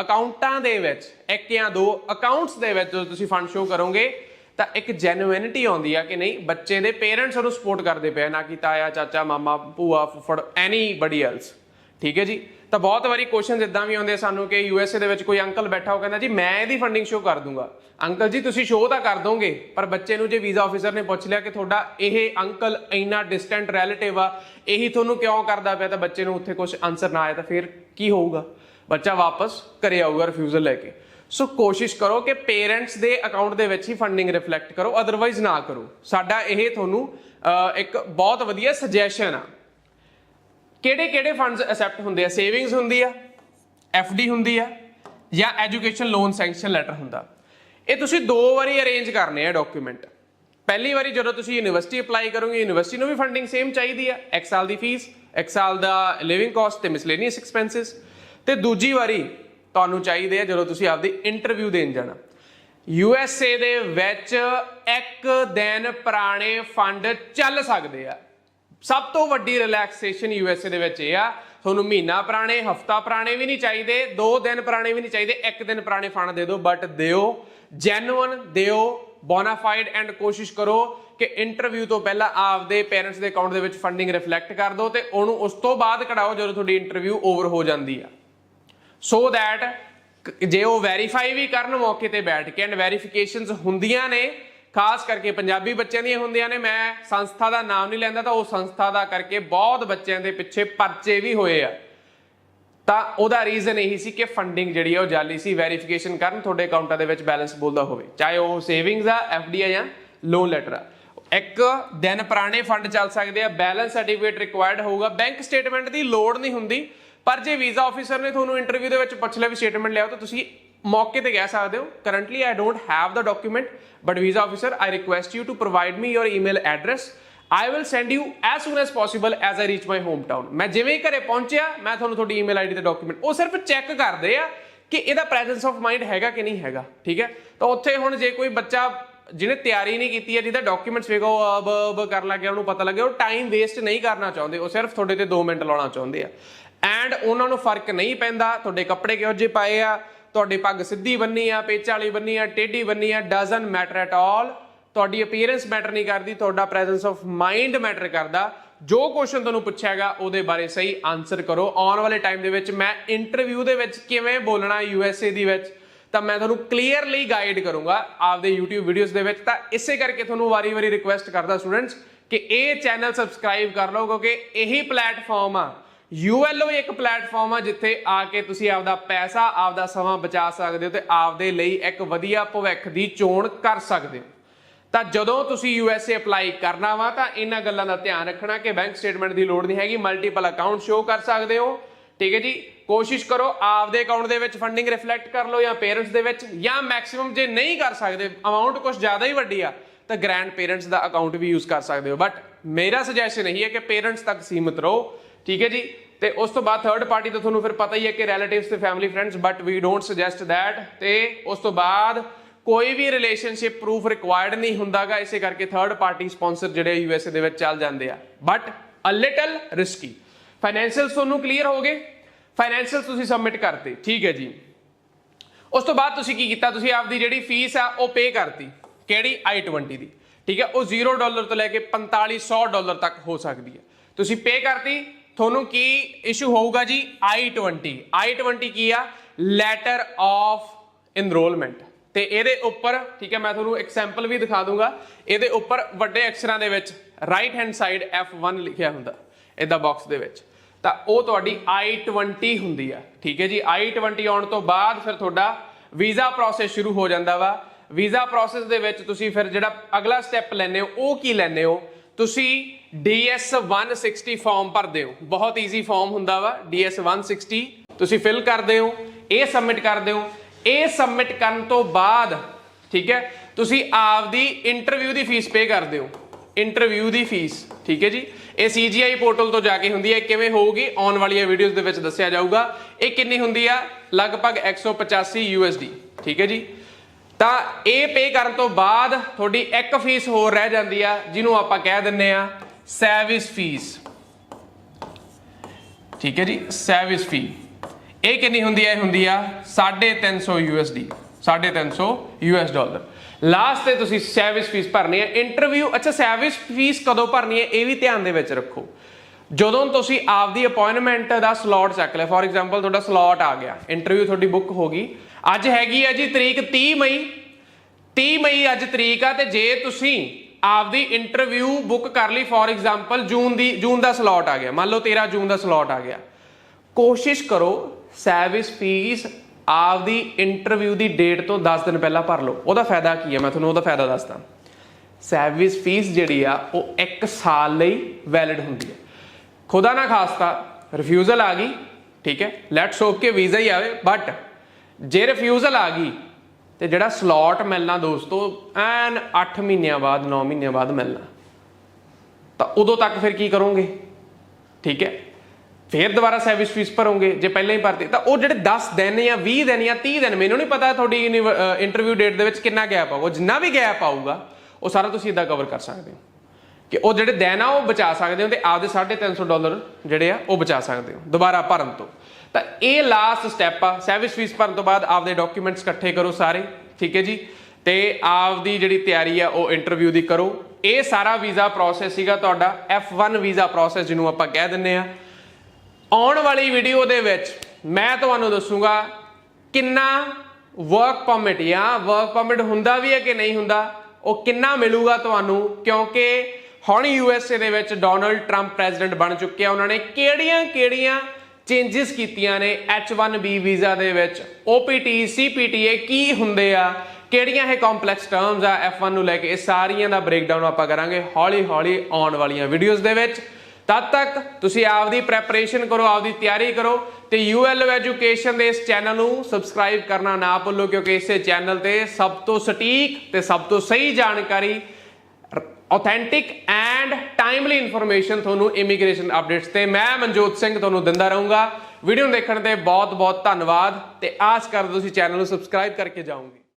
ਅਕਾਊਂਟਾਂ ਦੇ ਵਿੱਚ, ਇੱਕ ਜਾਂ ਦੋ ਅਕਾਊਂਟਸ ਦੇ ਵਿੱਚ ਜਦੋਂ ਤੁਸੀਂ ਫੰਡ ਸ਼ੋ ਕਰੋਗੇ, ਤਾਂ ਇੱਕ ਜੈਨੂਇਨਿਟੀ ਆਉਂਦੀ ਆ ਕਿ ਨਹੀਂ, ਬੱਚੇ ਦੇ ਪੇਰੈਂਟਸ ਉਹਨੂੰ ਸਪੋਰਟ ਕਰਦੇ ਪਏ ਨਾ ਕਿ ਤਾਇਆ, ਚਾਚਾ, ਮਾਮਾ, ਭੂਆ, ਫੁੱਫੜ ਐਨੀ ਬੜੀ ਐਲਸ ਠੀਕ ਹੈ ਜੀ? ਤਾਂ ਬਹੁਤ ਵਾਰੀ ਕੁਐਸਚਨਸ ਇਦਾਂ ਵੀ ਆਉਂਦੇ ਆ ਸਾਨੂੰ ਕਿ ਯੂ ਐੱਸ ਏ ਦੇ ਵਿੱਚ ਕੋਈ ਅੰਕਲ ਬੈਠਾ ਹੋ ਕਹਿੰਦਾ, ਜੀ, ਮੈਂ ਇਹਦੀ ਫੰਡਿੰਗ ਸ਼ੋ ਕਰ ਦੂੰਗਾ। ਅੰਕਲ ਜੀ, ਤੁਸੀਂ ਸ਼ੋ ਤਾਂ ਕਰ ਦੋਗੇ, ਪਰ ਬੱਚੇ ਨੂੰ ਜੇ ਵੀਜ਼ਾ ਆਫੀਸਰ ਨੇ ਪੁੱਛ ਲਿਆ ਕਿ ਤੁਹਾਡਾ ਇਹ ਅੰਕਲ ਇੰਨਾ ਡਿਸਟੈਂਟ ਰਿਲੇਟਿਵ ਆ, ਇਹੀ ਤੁਹਾਨੂੰ ਕਿਉਂ ਕਰਦਾ ਪਿਆ? ਤਾਂ ਬੱਚੇ ਨੂੰ ਉੱਥੇ ਕੁਝ ਆਨਸਰ ਨਾ ਆਇਆ ਤਾਂ ਫਿਰ ਕੀ ਹੋਊਗਾ? ਬੱਚਾ ਵਾਪਸ ਘਰੇ ਆਊਗਾ ਰਿਫਿਊਜ਼ਲ ਲੈ ਕੇ। ਸੋ ਕੋਸ਼ਿਸ਼ ਕਰੋ ਕਿ ਪੇਰੈਂਟਸ ਦੇ ਅਕਾਊਂਟ ਦੇ ਵਿੱਚ ਹੀ ਫੰਡਿੰਗ ਰਿਫਲੈਕਟ ਕਰੋ ਅਦਰਵਾਈਜ਼ ਨਾ ਕਰੋ। ਸਾਡਾ ਇਹ ਤੁਹਾਨੂੰ ਇੱਕ ਬਹੁਤ ਵਧੀਆ ਸੁਜੈਸ਼ਨ ਆ। ਕਿਹੜੇ ਕਿਹੜੇ ਫੰਡਸ ਅਸੈਪਟ ਹੁੰਦੇ ਆ? ਸੇਵਿੰਗਸ ਹੁੰਦੀ ਆ ਡੀ ਹੁੰਦੀ ਆ, ਜਾਂ ਐਜੂਕੇਸ਼ਨ ਲੋਨ ਸੈਂਕਸ਼ਨ ਲੈਟਰ ਹੁੰਦਾ। ਇਹ ਤੁਸੀਂ ਦੋ ਵਾਰੀ ਅਰੇਂਜ ਕਰਨੇ ਆ ਡਾਕੂਮੈਂਟ ਪਹਿਲੀ ਵਾਰੀ ਜਦੋਂ ਤੁਸੀਂ ਯੂਨੀਵਰਸਿਟੀ ਅਪਲਾਈ ਕਰੋਗੇ ਯੂਨੀਵਰਸਿਟੀ ਨੂੰ ਵੀ ਫੰਡਿੰਗ ਸੇਮ ਚਾਹੀਦੀ ਆ। ਇੱਕ ਸਾਲ ਦੀ ਫੀਸ ਇੱਕ ਸਾਲ ਦਾ ਲਿਵਿੰਗ ਕਾਸਟ ਤੇ ਮਿਸਲੇਨੀਅਸ ਐਕਸਪੈਂਸਸ ਤੇ ਦੂਜੀ ਵਾਰੀ ਤੁਹਾਨੂੰ ਚਾਹੀਦੇ ਆ ਜਦੋਂ ਤੁਸੀਂ ਆਪਦੀ ਇੰਟਰਵਿਊ ਦੇਣ ਜਾਣਾ। ਯੂ ਐੱਸ ਏ ਦੇ ਵਿੱਚ ਇੱਕ ਦਿਨ ਪੁਰਾਣੇ ਫੰਡ ਚੱਲ ਸਕਦੇ ਆ। ਸਭ ਤੋਂ ਵੱਡੀ ਰਿਲੈਕਸੇਸ਼ਨ ਯੂਐਸਏ ਦੇ ਵਿੱਚ ਇਹ ਆ, ਤੁਹਾਨੂੰ ਮਹੀਨਾ ਪੁਰਾਣੇ, ਹਫਤਾ ਪੁਰਾਣੇ ਵੀ ਨਹੀਂ ਚਾਹੀਦੇ, ਦੋ ਦਿਨ ਪੁਰਾਣੇ ਵੀ ਨਹੀਂ ਚਾਹੀਦੇ, ਇੱਕ ਦਿਨ ਪੁਰਾਣੇ ਫੰਡ ਦੇ ਦਿਓ ਬਟ ਦਿਓ ਜੈਨੂਇਨ ਦਿਓ ਬੋਨਾਫਾਈਡ ਐਂਡ ਕੋਸ਼ਿਸ਼ ਕਰੋ ਕਿ ਇੰਟਰਵਿਊ ਤੋਂ ਪਹਿਲਾਂ ਆਪਦੇ ਪੇਰੈਂਟਸ ਦੇ ਅਕਾਊਂਟ ਦੇ ਵਿੱਚ ਫੰਡਿੰਗ ਰਿਫਲੈਕਟ ਕਰ ਦਿਓ ਤੇ ਉਹਨੂੰ ਉਸ ਤੋਂ ਬਾਅਦ ਕਢਾਓ ਜਦੋਂ ਤੁਹਾਡੀ ਇੰਟਰਵਿਊ ਓਵਰ ਹੋ ਜਾਂਦੀ ਆ। ਸੋ ਦੈਟ ਜੇ ਉਹ ਵੈਰੀਫਾਈ ਵੀ ਕਰਨ ਮੌਕੇ ਤੇ ਬੈਠ ਕੇ ਐਂਡ ਵੈਰੀਫਿਕੇਸ਼ਨਸ ਹੁੰਦੀਆਂ ਨੇ ਖਾਸ ਕਰਕੇ ਪੰਜਾਬੀ ਬੱਚਿਆਂ ਦੀਆਂ ਹੁੰਦੀਆਂ ਨੇ, ਮੈਂ ਸੰਸਥਾ ਦਾ ਨਾਮ ਨਹੀਂ ਲੈਂਦਾ ਤਾਂ ਉਹ ਸੰਸਥਾ ਦਾ ਕਰਕੇ ਬਹੁਤ ਬੱਚਿਆਂ ਦੇ ਪਿੱਛੇ ਪਰਚੇ ਵੀ ਹੋਏ ਆ। ਤਾਂ ਉਹਦਾ ਰੀਜ਼ਨ ਇਹੀ ਸੀ ਕਿ ਫੰਡਿੰਗ ਜਿਹੜੀ ਆ ਉਹ ਜਾਲੀ ਸੀ ਵੈਰੀਫਿਕੇਸ਼ਨ ਕਰਨ ਤੁਹਾਡੇ ਅਕਾਊਂਟਾਂ ਦੇ ਵਿੱਚ ਬੈਲੈਂਸ ਬੋਲਦਾ ਹੋਵੇ, ਚਾਹੇ ਉਹ ਸੇਵਿੰਗਸ ਆ ਐਫਡੀ ਆ ਜਾਂ ਲੋਨ ਲੈਟਰ ਆ। ਇੱਕ ਦਿਨ ਪੁਰਾਣੇ ਫੰਡ ਚੱਲ ਸਕਦੇ ਆ ਬੈਲੈਂਸ ਸਰਟੀਫਿਕੇਟ ਰਿਕੁਆਇਰਡ ਹੋਊਗਾ ਬੈਂਕ ਸਟੇਟਮੈਂਟ ਦੀ ਲੋੜ ਨਹੀਂ ਹੁੰਦੀ, ਪਰ ਜੇ ਵੀਜ਼ਾ ਆਫੀਸਰ ਨੇ ਤੁਹਾਨੂੰ ਇੰਟਰਵਿਊ ਦੇ ਵਿੱਚ ਪੁੱਛ ਲਿਆ ਵੀ ਸਟੇਟਮੈਂਟ ਲਿਆਓ ਤਾਂ ਤੁਸੀਂ ਮੌਕੇ ਤੇ ਕਹਿ ਸਕਦੇ ਹੋ। Currently I don't have the document but visa officer I request you to provide me your email address I will send you you as soon possible possible as reach my hometown ਮੈਂ ਜਿਵੇਂ ਹੀ ਘਰੇ ਪਹੁੰਚਿਆ, ਮੈਂ ਤੁਹਾਨੂੰ ਤੁਹਾਡੀ email ID ਤੇ document ਉਹ ਸਿਰਫ ਚੈੱਕ ਕਰਦੇ ਆ ਕਿ ਇਹਦਾ ਪ੍ਰੈਜ਼ੈਂਸ ਆਫ ਮਾਈਂਡ ਹੈਗਾ ਕਿ ਨਹੀਂ ਹੈਗਾ, ਠੀਕ ਹੈ? ਤਾਂ ਉੱਥੇ ਹੁਣ ਜੇ ਕੋਈ ਬੱਚਾ ਜਿਹਨੇ ਤਿਆਰੀ ਨਹੀਂ ਕੀਤੀ ਹੈ, ਜਿਹਦਾ ਡਾਕੂਮੈਂਟਸ ਵੇਖੋ ਅਬ ਅਬ ਕਰਨ ਲੱਗਿਆ ਉਹਨੂੰ ਪਤਾ ਲੱਗਿਆ ਉਹ ਟਾਈਮ ਵੇਸਟ ਨਹੀਂ ਕਰਨਾ ਚਾਹੁੰਦੇ, ਉਹ ਸਿਰਫ ਤੁਹਾਡੇ ਤੇ 2 ਮਿੰਟ ਲਾਉਣਾ ਚਾਹੁੰਦੇ ਆ। ਐਂਡ ਉਹਨਾਂ ਨੂੰ ਫ਼ਰਕ ਨਹੀਂ ਪੈਂਦਾ, ਤੁਹਾਡੇ ਕੱਪੜੇ ਕਿਹੋ ਜਿਹੇ ਪਾਏ ਆ ਤੁਹਾਡੀ ਪੱਗ ਸਿੱਧੀ ਬੰਨੀ ਆ, ਪੇਚ ਵਾਲੀ ਬੰਨੀ ਆ, ਟੇਢੀ ਬੰਨੀ ਆ ਡਸਨਟ ਮੈਟਰ ਐਟ ਆਲ ਤੁਹਾਡੀ ਅਪੀਅਰੈਂਸ ਮੈਟਰ ਨਹੀਂ ਕਰਦੀ, ਤੁਹਾਡਾ ਪ੍ਰੈਜ਼ੈਂਸ ਆਫ ਮਾਈਂਡ ਮੈਟਰ ਕਰਦਾ। ਜੋ ਕੁਐਸਚਨ ਤੁਹਾਨੂੰ ਪੁੱਛਿਆਗਾ ਉਹਦੇ ਬਾਰੇ ਸਹੀ ਆਨਸਰ ਕਰੋ। ਆਉਣ ਵਾਲੇ ਟਾਈਮ ਦੇ ਵਿੱਚ ਮੈਂ ਇੰਟਰਵਿਊ ਦੇ ਵਿੱਚ ਕਿਵੇਂ ਬੋਲਣਾ ਯੂ ਐੱਸ ਏ ਦੀ ਵਿੱਚ, ਤਾਂ ਮੈਂ ਤੁਹਾਨੂੰ ਕਲੀਅਰਲੀ ਗਾਈਡ ਕਰੂੰਗਾ ਆਪਦੇ YouTube ਵੀਡੀਓਜ਼ ਦੇ ਵਿੱਚ। ਤਾਂ ਇਸੇ ਕਰਕੇ ਤੁਹਾਨੂੰ ਵਾਰੀ-ਵਾਰੀ ਰਿਕੁਐਸਟ ਕਰਦਾ ਸਟੂਡੈਂਟਸ ਕਿ ਇਹ ਚੈਨਲ ਸਬਸਕ੍ਰਾਈਬ ਕਰ ਲਓ, ਕਿਉਂਕਿ ਇਹੀ ਪਲੇਟਫਾਰਮ ਆ ULO ਇੱਕ ਪਲੇਟਫਾਰਮ ਆ ਜਿੱਥੇ ਆ ਕੇ ਤੁਸੀਂ ਆਪਦਾ ਪੈਸਾ, ਆਪਦਾ ਸਮਾਂ ਬਚਾ ਸਕਦੇ ਹੋ ਤੇ ਆਪਦੇ ਲਈ ਇੱਕ ਵਧੀਆ ਭਵਿੱਖ ਦੀ ਚੋਣ ਕਰ ਸਕਦੇ ਹੋ। ਤਾਂ ਜਦੋਂ ਤੁਸੀਂ USA ਅਪਲਾਈ ਕਰਨਾ ਵਾ, ਤਾਂ ਇਹਨਾਂ ਗੱਲਾਂ ਦਾ ਧਿਆਨ ਰੱਖਣਾ ਕਿ ਬੈਂਕ ਸਟੇਟਮੈਂਟ ਦੀ ਲੋੜ ਨਹੀਂ ਹੈਗੀ, ਮਲਟੀਪਲ ਅਕਾਊਂਟ ਸ਼ੋ ਕਰ ਸਕਦੇ ਹੋ। ਠੀਕ ਹੈ ਜੀ? ਕੋਸ਼ਿਸ਼ ਕਰੋ ਆਪਦੇ ਅਕਾਊਂਟ ਦੇ ਵਿੱਚ ਫੰਡਿੰਗ ਰਿਫਲੈਕਟ ਕਰ ਲਓ ਜਾਂ ਪੇਰੈਂਟਸ ਦੇ ਵਿੱਚ, ਜਾਂ ਮੈਕਸਿਮਮ ਜੇ ਨਹੀਂ ਕਰ ਸਕਦੇ ਅਮਾਉਂਟ ਕੁਝ ਜ਼ਿਆਦਾ ਹੀ ਵੱਡੀ ਆ, ਤਾਂ ਗ੍ਰੈਂਡ ਪੇਰੈਂਟਸ ਦਾ ਅਕਾਊਂਟ ਵੀ ਯੂਜ਼ ਕਰ ਸਕਦੇ ਹੋ। ਬਟ ਮੇਰਾ ਸੁਜੈਸ਼ਨ ਇਹੀ ਹੈ ਕਿ ਪੇਰੈਂਟਸ ਤੱਕ ਸੀਮਿਤ ਰਹੋ। ਠੀਕ ਹੈ ਜੀ? ਤੇ ਉਸ ਤੋਂ ਬਾਅਦ ਥਰਡ ਪਾਰਟੀ ਤਾਂ ਤੁਹਾਨੂੰ ਫਿਰ ਪਤਾ ਹੀ ਹੈ ਕਿ ਰਿਲੇਟਿਵਸ ਤੇ family friends but we don't suggest that ਤੇ ਉਸ ਤੋਂ ਬਾਅਦ ਕੋਈ ਵੀ ਰਿਲੇਸ਼ਨਸ਼ਿਪ ਪ੍ਰੂਫ ਰਿਕੁਆਇਰਡ ਨਹੀਂ ਹੁੰਦਾਗਾ, ਇਸੇ ਕਰਕੇ ਥਰਡ ਪਾਰਟੀ ਸਪਾਂਸਰ ਜਿਹੜੇ ਯੂਐਸਏ ਦੇ ਵਿੱਚ ਚੱਲ ਜਾਂਦੇ ਆ। But a little risky financials ਤੁਹਾਨੂੰ ਕਲੀਅਰ ਹੋ ਗਏ? ਫਾਈਨੈਂਸ਼ੀਅਲ ਤੁਸੀਂ ਸਬਮਿਟ ਕਰਤੇ, ਠੀਕ ਹੈ ਜੀ? ਉਸ ਤੋਂ ਬਾਅਦ ਤੁਸੀਂ ਕੀ ਕੀਤਾ? ਤੁਸੀਂ ਆਪਦੀ ਜਿਹੜੀ ਫੀਸ ਆ, ਉਹ ਪੇ ਕਰਤੀ। ਕਿਹੜੀ? I20 ਦੀ। ਠੀਕ ਹੈ? ਉਹ 0 ਡਾਲਰ ਤੋਂ ਲੈ ਕੇ 4500 ਡਾਲਰ ਤੱਕ ਹੋ ਸਕਦੀ ਹੈ। ਤੁਸੀਂ ਪੇ ਕਰਤੀ ਤੁਹਾਨੂੰ ਕੀ ਇਸ਼ੂ ਹੋਊਗਾ ਜੀ? I20 i20 ਕੀ ਆ? ਲੈਟਰ ਆਫ ਇਨਰੋਲਮੈਂਟ ਤੇ ਇਹਦੇ ਉੱਪਰ, ਠੀਕ ਹੈ, ਮੈਂ ਤੁਹਾਨੂੰ ਐਗਜ਼ਾਮਪਲ ਵੀ ਦਿਖਾ ਦੂੰਗਾ। ਇਹਦੇ ਉੱਪਰ ਵੱਡੇ ਅਕਸ਼ਰਾਂ ਦੇ ਵਿੱਚ ਰਾਈਟ ਹੈਂਡ ਸਾਈਡ F1 ਲਿਖਿਆ ਹੁੰਦਾ, ਇਹਦਾ ਬਾਕਸ ਦੇ ਵਿੱਚ। ਤਾਂ ਉਹ ਤੁਹਾਡੀ i20 ਹੁੰਦੀ ਆ, ਠੀਕ ਹੈ ਜੀ? I20 ਆਉਣ ਤੋਂ ਬਾਅਦ ਫਿਰ ਤੁਹਾਡਾ ਵੀਜ਼ਾ ਪ੍ਰੋਸੈਸ ਸ਼ੁਰੂ ਹੋ ਜਾਂਦਾ ਵਾ। ਵੀਜ਼ਾ ਪ੍ਰੋਸੈਸ ਦੇ ਵਿੱਚ ਤੁਸੀਂ ਫਿਰ ਜਿਹੜਾ ਅਗਲਾ ਸਟੈਪ ਲੈਣੇ ਹੋ, ਉਹ ਕੀ ਲੈਣੇ ਹੋ? ਤੁਸੀਂ DS 160 ਫਾਰਮ ਭਰਦੇ ਹੋ। ਬਹੁਤ ਈਜ਼ੀ ਫਾਰਮ ਹੁੰਦਾ ਵਾ DS 160 ਤੁਸੀਂ ਫਿਲ ਕਰਦੇ ਹੋ ਇਹ ਸਬਮਿਟ ਕਰਦੇ ਹੋ। ਇਹ ਸਬਮਿਟ ਕਰਨ ਤੋਂ ਬਾਅਦ, ਠੀਕ ਹੈ, ਤੁਸੀਂ ਆਪਦੀ ਇੰਟਰਵਿਊ ਦੀ ਫੀਸ ਪੇ ਕਰਦੇ ਹੋ। ਇੰਟਰਵਿਊ ਦੀ ਫੀਸ ਠੀਕ ਹੈ ਜੀ। ਇਹ CGI ਪੋਰਟਲ ਤੋਂ ਜਾ ਕੇ ਹੁੰਦੀ ਹੈ। ਕਿਵੇਂ ਹੋਊਗੀ? ਆਉਣ ਵਾਲੀਆਂ ਵੀਡੀਓਜ਼ ਦੇ ਵਿੱਚ ਦੱਸਿਆ ਜਾਊਗਾ। ਇਹ ਕਿੰਨੀ ਹੁੰਦੀ ਆ? ਲਗਭਗ 185 USD ਠੀਕ ਹੈ ਜੀ। ਤਾਂ ਇਹ ਪੇ ਕਰਨ ਤੋਂ ਬਾਅਦ ਤੁਹਾਡੀ ਇੱਕ ਫੀਸ ਹੋਰ ਰਹਿ ਜਾਂਦੀ ਆ, ਜਿਹਨੂੰ ਆਪਾਂ ਕਹਿ ਦਿੰਨੇ ਆ ਸਰਵਿਸ ਫੀਸ ਠੀਕ ਹੈ ਜੀ ਸਰਵਿਸ ਫੀ ਇਹ ਕਿੰਨੀ ਹੁੰਦੀ ਹੈ ਇਹ ਹੁੰਦੀ ਆ 350 USD 350 US ਡਾਲਰ ਲਾਸਟ ਤੇ ਤੁਸੀਂ ਸਰਵਿਸ ਫੀਸ ਭਰਨੀ ਹੈ ਇੰਟਰਵਿਊ ਅੱਛਾ ਸਰਵਿਸ ਫੀਸ ਕਦੋਂ ਭਰਨੀ ਹੈ ਇਹ ਵੀ ਧਿਆਨ ਦੇ ਵਿੱਚ ਰੱਖੋ। ਜਦੋਂ ਤੁਸੀਂ ਆਪਦੀ ਅਪਾਇੰਟਮੈਂਟ ਦਾ ਸਲੋਟ ਚੱਕ ਲਿਆ ਫੋਰ ਐਗਜ਼ਾਮਪਲ ਤੁਹਾਡਾ ਸਲੋਟ ਆ ਗਿਆ। ਇੰਟਰਵਿਊ ਤੁਹਾਡੀ ਬੁੱਕ ਹੋ ਗਈ। ਅੱਜ ਹੈਗੀ ਹੈ ਜੀ ਤਰੀਕ 30 ਮਈ। 30 ਮਈ ਅੱਜ ਤਰੀਕ ਆ ਤੇ ਜੇ ਤੁਸੀਂ ਆਪਦੀ ਇੰਟਰਵਿਊ ਬੁੱਕ ਕਰ ਲਈ ਫੋਰ ਐਗਜ਼ਾਮਪਲ ਜੂਨ ਦੀ, ਜੂਨ ਦਾ ਸਲੋਟ ਆ ਗਿਆ। ਮੰਨ ਲਓ 13 ਜੂਨ ਦਾ ਸਲੋਟ ਆ ਗਿਆ। ਕੋਸ਼ਿਸ਼ ਕਰੋ ਸਰਵਿਸ ਫੀਸ ਆਪਦੀ ਇੰਟਰਵਿਊ ਦੀ ਡੇਟ ਤੋਂ 10 ਦਿਨ ਪਹਿਲਾਂ ਭਰ ਲਓ। ਉਹਦਾ ਫਾਇਦਾ ਕੀ ਹੈ ਮੈਂ ਤੁਹਾਨੂੰ ਉਹਦਾ ਫਾਇਦਾ ਦੱਸਦਾ। ਸਰਵਿਸ ਫੀਸ ਜਿਹੜੀ ਆ, ਉਹ 1 ਸਾਲ ਲਈ ਵੈਲਿਡ ਹੁੰਦੀ ਹੈ ਖੁਦਾ ਨਾ ਖਾਸਤਾ ਰਿਫਿਊਜ਼ਲ ਆ ਗਈ, ਠੀਕ ਹੈ? ਲੈਟਸ ਹੋਪ ਕਿ ਵੀਜ਼ਾ ਹੀ ਆਵੇ ਬਟ ਜੇ ਰਿਫਿਊਜ਼ਲ ਆ ਗਈ, ਤੇ ਜਿਹੜਾ ਸਲੋਟ ਮਿਲਣਾ ਦੋਸਤੋ, ਐਨ 8 ਮਹੀਨਿਆਂ ਬਾਅਦ 9 ਮਹੀਨਿਆਂ ਬਾਅਦ ਮਿਲਣਾ। ਤਾਂ ਉਦੋਂ ਤੱਕ ਫਿਰ ਕੀ ਕਰੋਗੇ? ਠੀਕ ਹੈ? ਫੇਰ ਦੁਬਾਰਾ ਸਰਵਿਸ ਫੀਸ ਭਰੋਗੇ, ਜੇ ਪਹਿਲਾਂ ਹੀ ਭਰਤੀ। ਤਾਂ ਉਹ ਜਿਹੜੇ 10 ਦਿਨ ਜਾਂ 20 ਦਿਨ ਜਾਂ 30 ਦਿਨ, ਮੈਨੂੰ ਨਹੀਂ ਪਤਾ ਤੁਹਾਡੀ ਇੰਟਰਵਿਊ ਡੇਟ ਦੇ ਵਿੱਚ ਕਿੰਨਾ ਗੈਪ ਆਊਗਾ ਜਿੰਨਾ ਵੀ ਗੈਪ ਆਊਗਾ, ਉਹ ਸਾਰਾ ਤੁਸੀਂ ਇਦਾਂ ਕਵਰ ਕਰ ਸਕਦੇ ਹੋ। ਕਿ ਉਹ ਜਿਹੜੇ ਦਿਨ ਆ, ਉਹ ਬਚਾ ਸਕਦੇ ਹੋ ਤੇ ਆਪਦੇ 350 ਡਾਲਰ ਜਿਹੜੇ ਆ, ਉਹ ਬਚਾ ਸਕਦੇ ਹੋ, ਦੁਬਾਰਾ ਭਰਨ ਤੋਂ। ਤਾਂ ਇਹ ਲਾਸਟ ਸਟੈਪ ਆ। ਸਰਵਿਸ ਫੀਸ ਭਰਨ ਤੋਂ ਬਾਅਦ ਆਪਦੇ ਡਾਕੂਮੈਂਟਸ ਇਕੱਠੇ ਕਰੋ ਸਾਰੇ, ਠੀਕ ਹੈ ਜੀ? ਤੇ ਆਪਦੀ ਜਿਹੜੀ ਤਿਆਰੀ ਆ, ਉਹ ਇੰਟਰਵਿਊ ਦੀ ਕਰੋ। ਇਹ ਸਾਰਾ ਵੀਜ਼ਾ ਪ੍ਰੋਸੈਸ ਸੀਗਾ ਤੁਹਾਡਾ F1 ਵੀਜ਼ਾ ਪ੍ਰੋਸੈਸ ਜਿਹਨੂੰ ਆਪਾਂ ਕਹਿ ਦਿੰਨੇ ਆ। ਆਉਣ ਵਾਲੀ ਵੀਡੀਓ ਦੇ ਵਿੱਚ ਮੈਂ ਤੁਹਾਨੂੰ ਦੱਸੂਗਾ ਕਿੰਨਾ ਵਰਕ ਪਰਮਿਟ ਜਾਂ ਵਰਕ ਪਰਮਿਟ ਹੁੰਦਾ ਵੀ ਹੈ ਕਿ ਨਹੀਂ ਹੁੰਦਾ, ਉਹ ਕਿੰਨਾ ਮਿਲੂਗਾ ਤੁਹਾਨੂੰ, ਕਿਉਂਕਿ ਹੁਣ ਯੂਐਸਏ ਦੇ ਵਿੱਚ ਡੋਨਲਡ ਟਰੰਪ ਪ੍ਰੈਜ਼ੀਡੈਂਟ ਬਣ ਚੁੱਕੇ ਆ। ਉਹਨਾਂ ਨੇ ਕਿਹੜੀਆਂ-ਕਿਹੜੀਆਂ ਚੇਂਜਸ ਕੀਤੀਆਂ ਨੇ H1B ਵੀਜ਼ਾ ਦੇ ਵਿੱਚ। OPT CPT ਇਹ ਕੀ ਹੁੰਦੇ ਆ? ਕਿਹੜੀਆਂ ਇਹ ਕੰਪਲੈਕਸ ਟਰਮਸ ਆ? F1 ਨੂੰ ਲੈ ਕੇ ਇਹ ਸਾਰੀਆਂ ਦਾ ਬ੍ਰੇਕਡਾਊਨ ਆਪਾਂ ਕਰਾਂਗੇ ਹੌਲੀ-ਹੌਲੀ ਆਉਣ ਵਾਲੀਆਂ ਵੀਡੀਓਜ਼ ਦੇ ਵਿੱਚ। ਤਦ ਤੱਕ ਤੁਸੀਂ ਆਪਦੀ ਪ੍ਰੈਪਰੇਸ਼ਨ ਕਰੋ, ਆਪਦੀ ਤਿਆਰੀ ਕਰੋ ਤੇ UL ਐਜੂਕੇਸ਼ਨ ਦੇ ਇਸ ਚੈਨਲ ਨੂੰ ਸਬਸਕ੍ਰਾਈਬ ਕਰਨਾ ਨਾ ਭੁੱਲੋ ਕਿਉਂਕਿ ਇਸੇ ਚੈਨਲ ਤੇ ਸਭ ਤੋਂ ਸਟੀਕ ਤੇ ਸਭ ਤੋਂ ਸਹੀ ਜਾਣਕਾਰੀ ਆਥੈਂਟਿਕ ਐਂਡ ਟਾਈਮਲੀ ਇਨਫੋਰਮੇਸ਼ਨ ਤੁਹਾਨੂੰ ਇਮੀਗ੍ਰੇਸ਼ਨ ਅਪਡੇਟਸ ਤੇ ਮੈਂ ਮਨਜੋਤ ਸਿੰਘ ਤੁਹਾਨੂੰ ਦਿੰਦਾ ਰਹੂੰਗਾ। ਵੀਡੀਓ ਦੇਖਣ ਤੇ ਬਹੁਤ ਬਹੁਤ ਧੰਨਵਾਦ ਤੇ ਆਸ ਕਰਦਾ ਤੁਸੀਂ ਚੈਨਲ ਨੂੰ ਸਬਸਕ੍ਰਾਈਬ ਕਰਕੇ ਜਾਓਗੇ।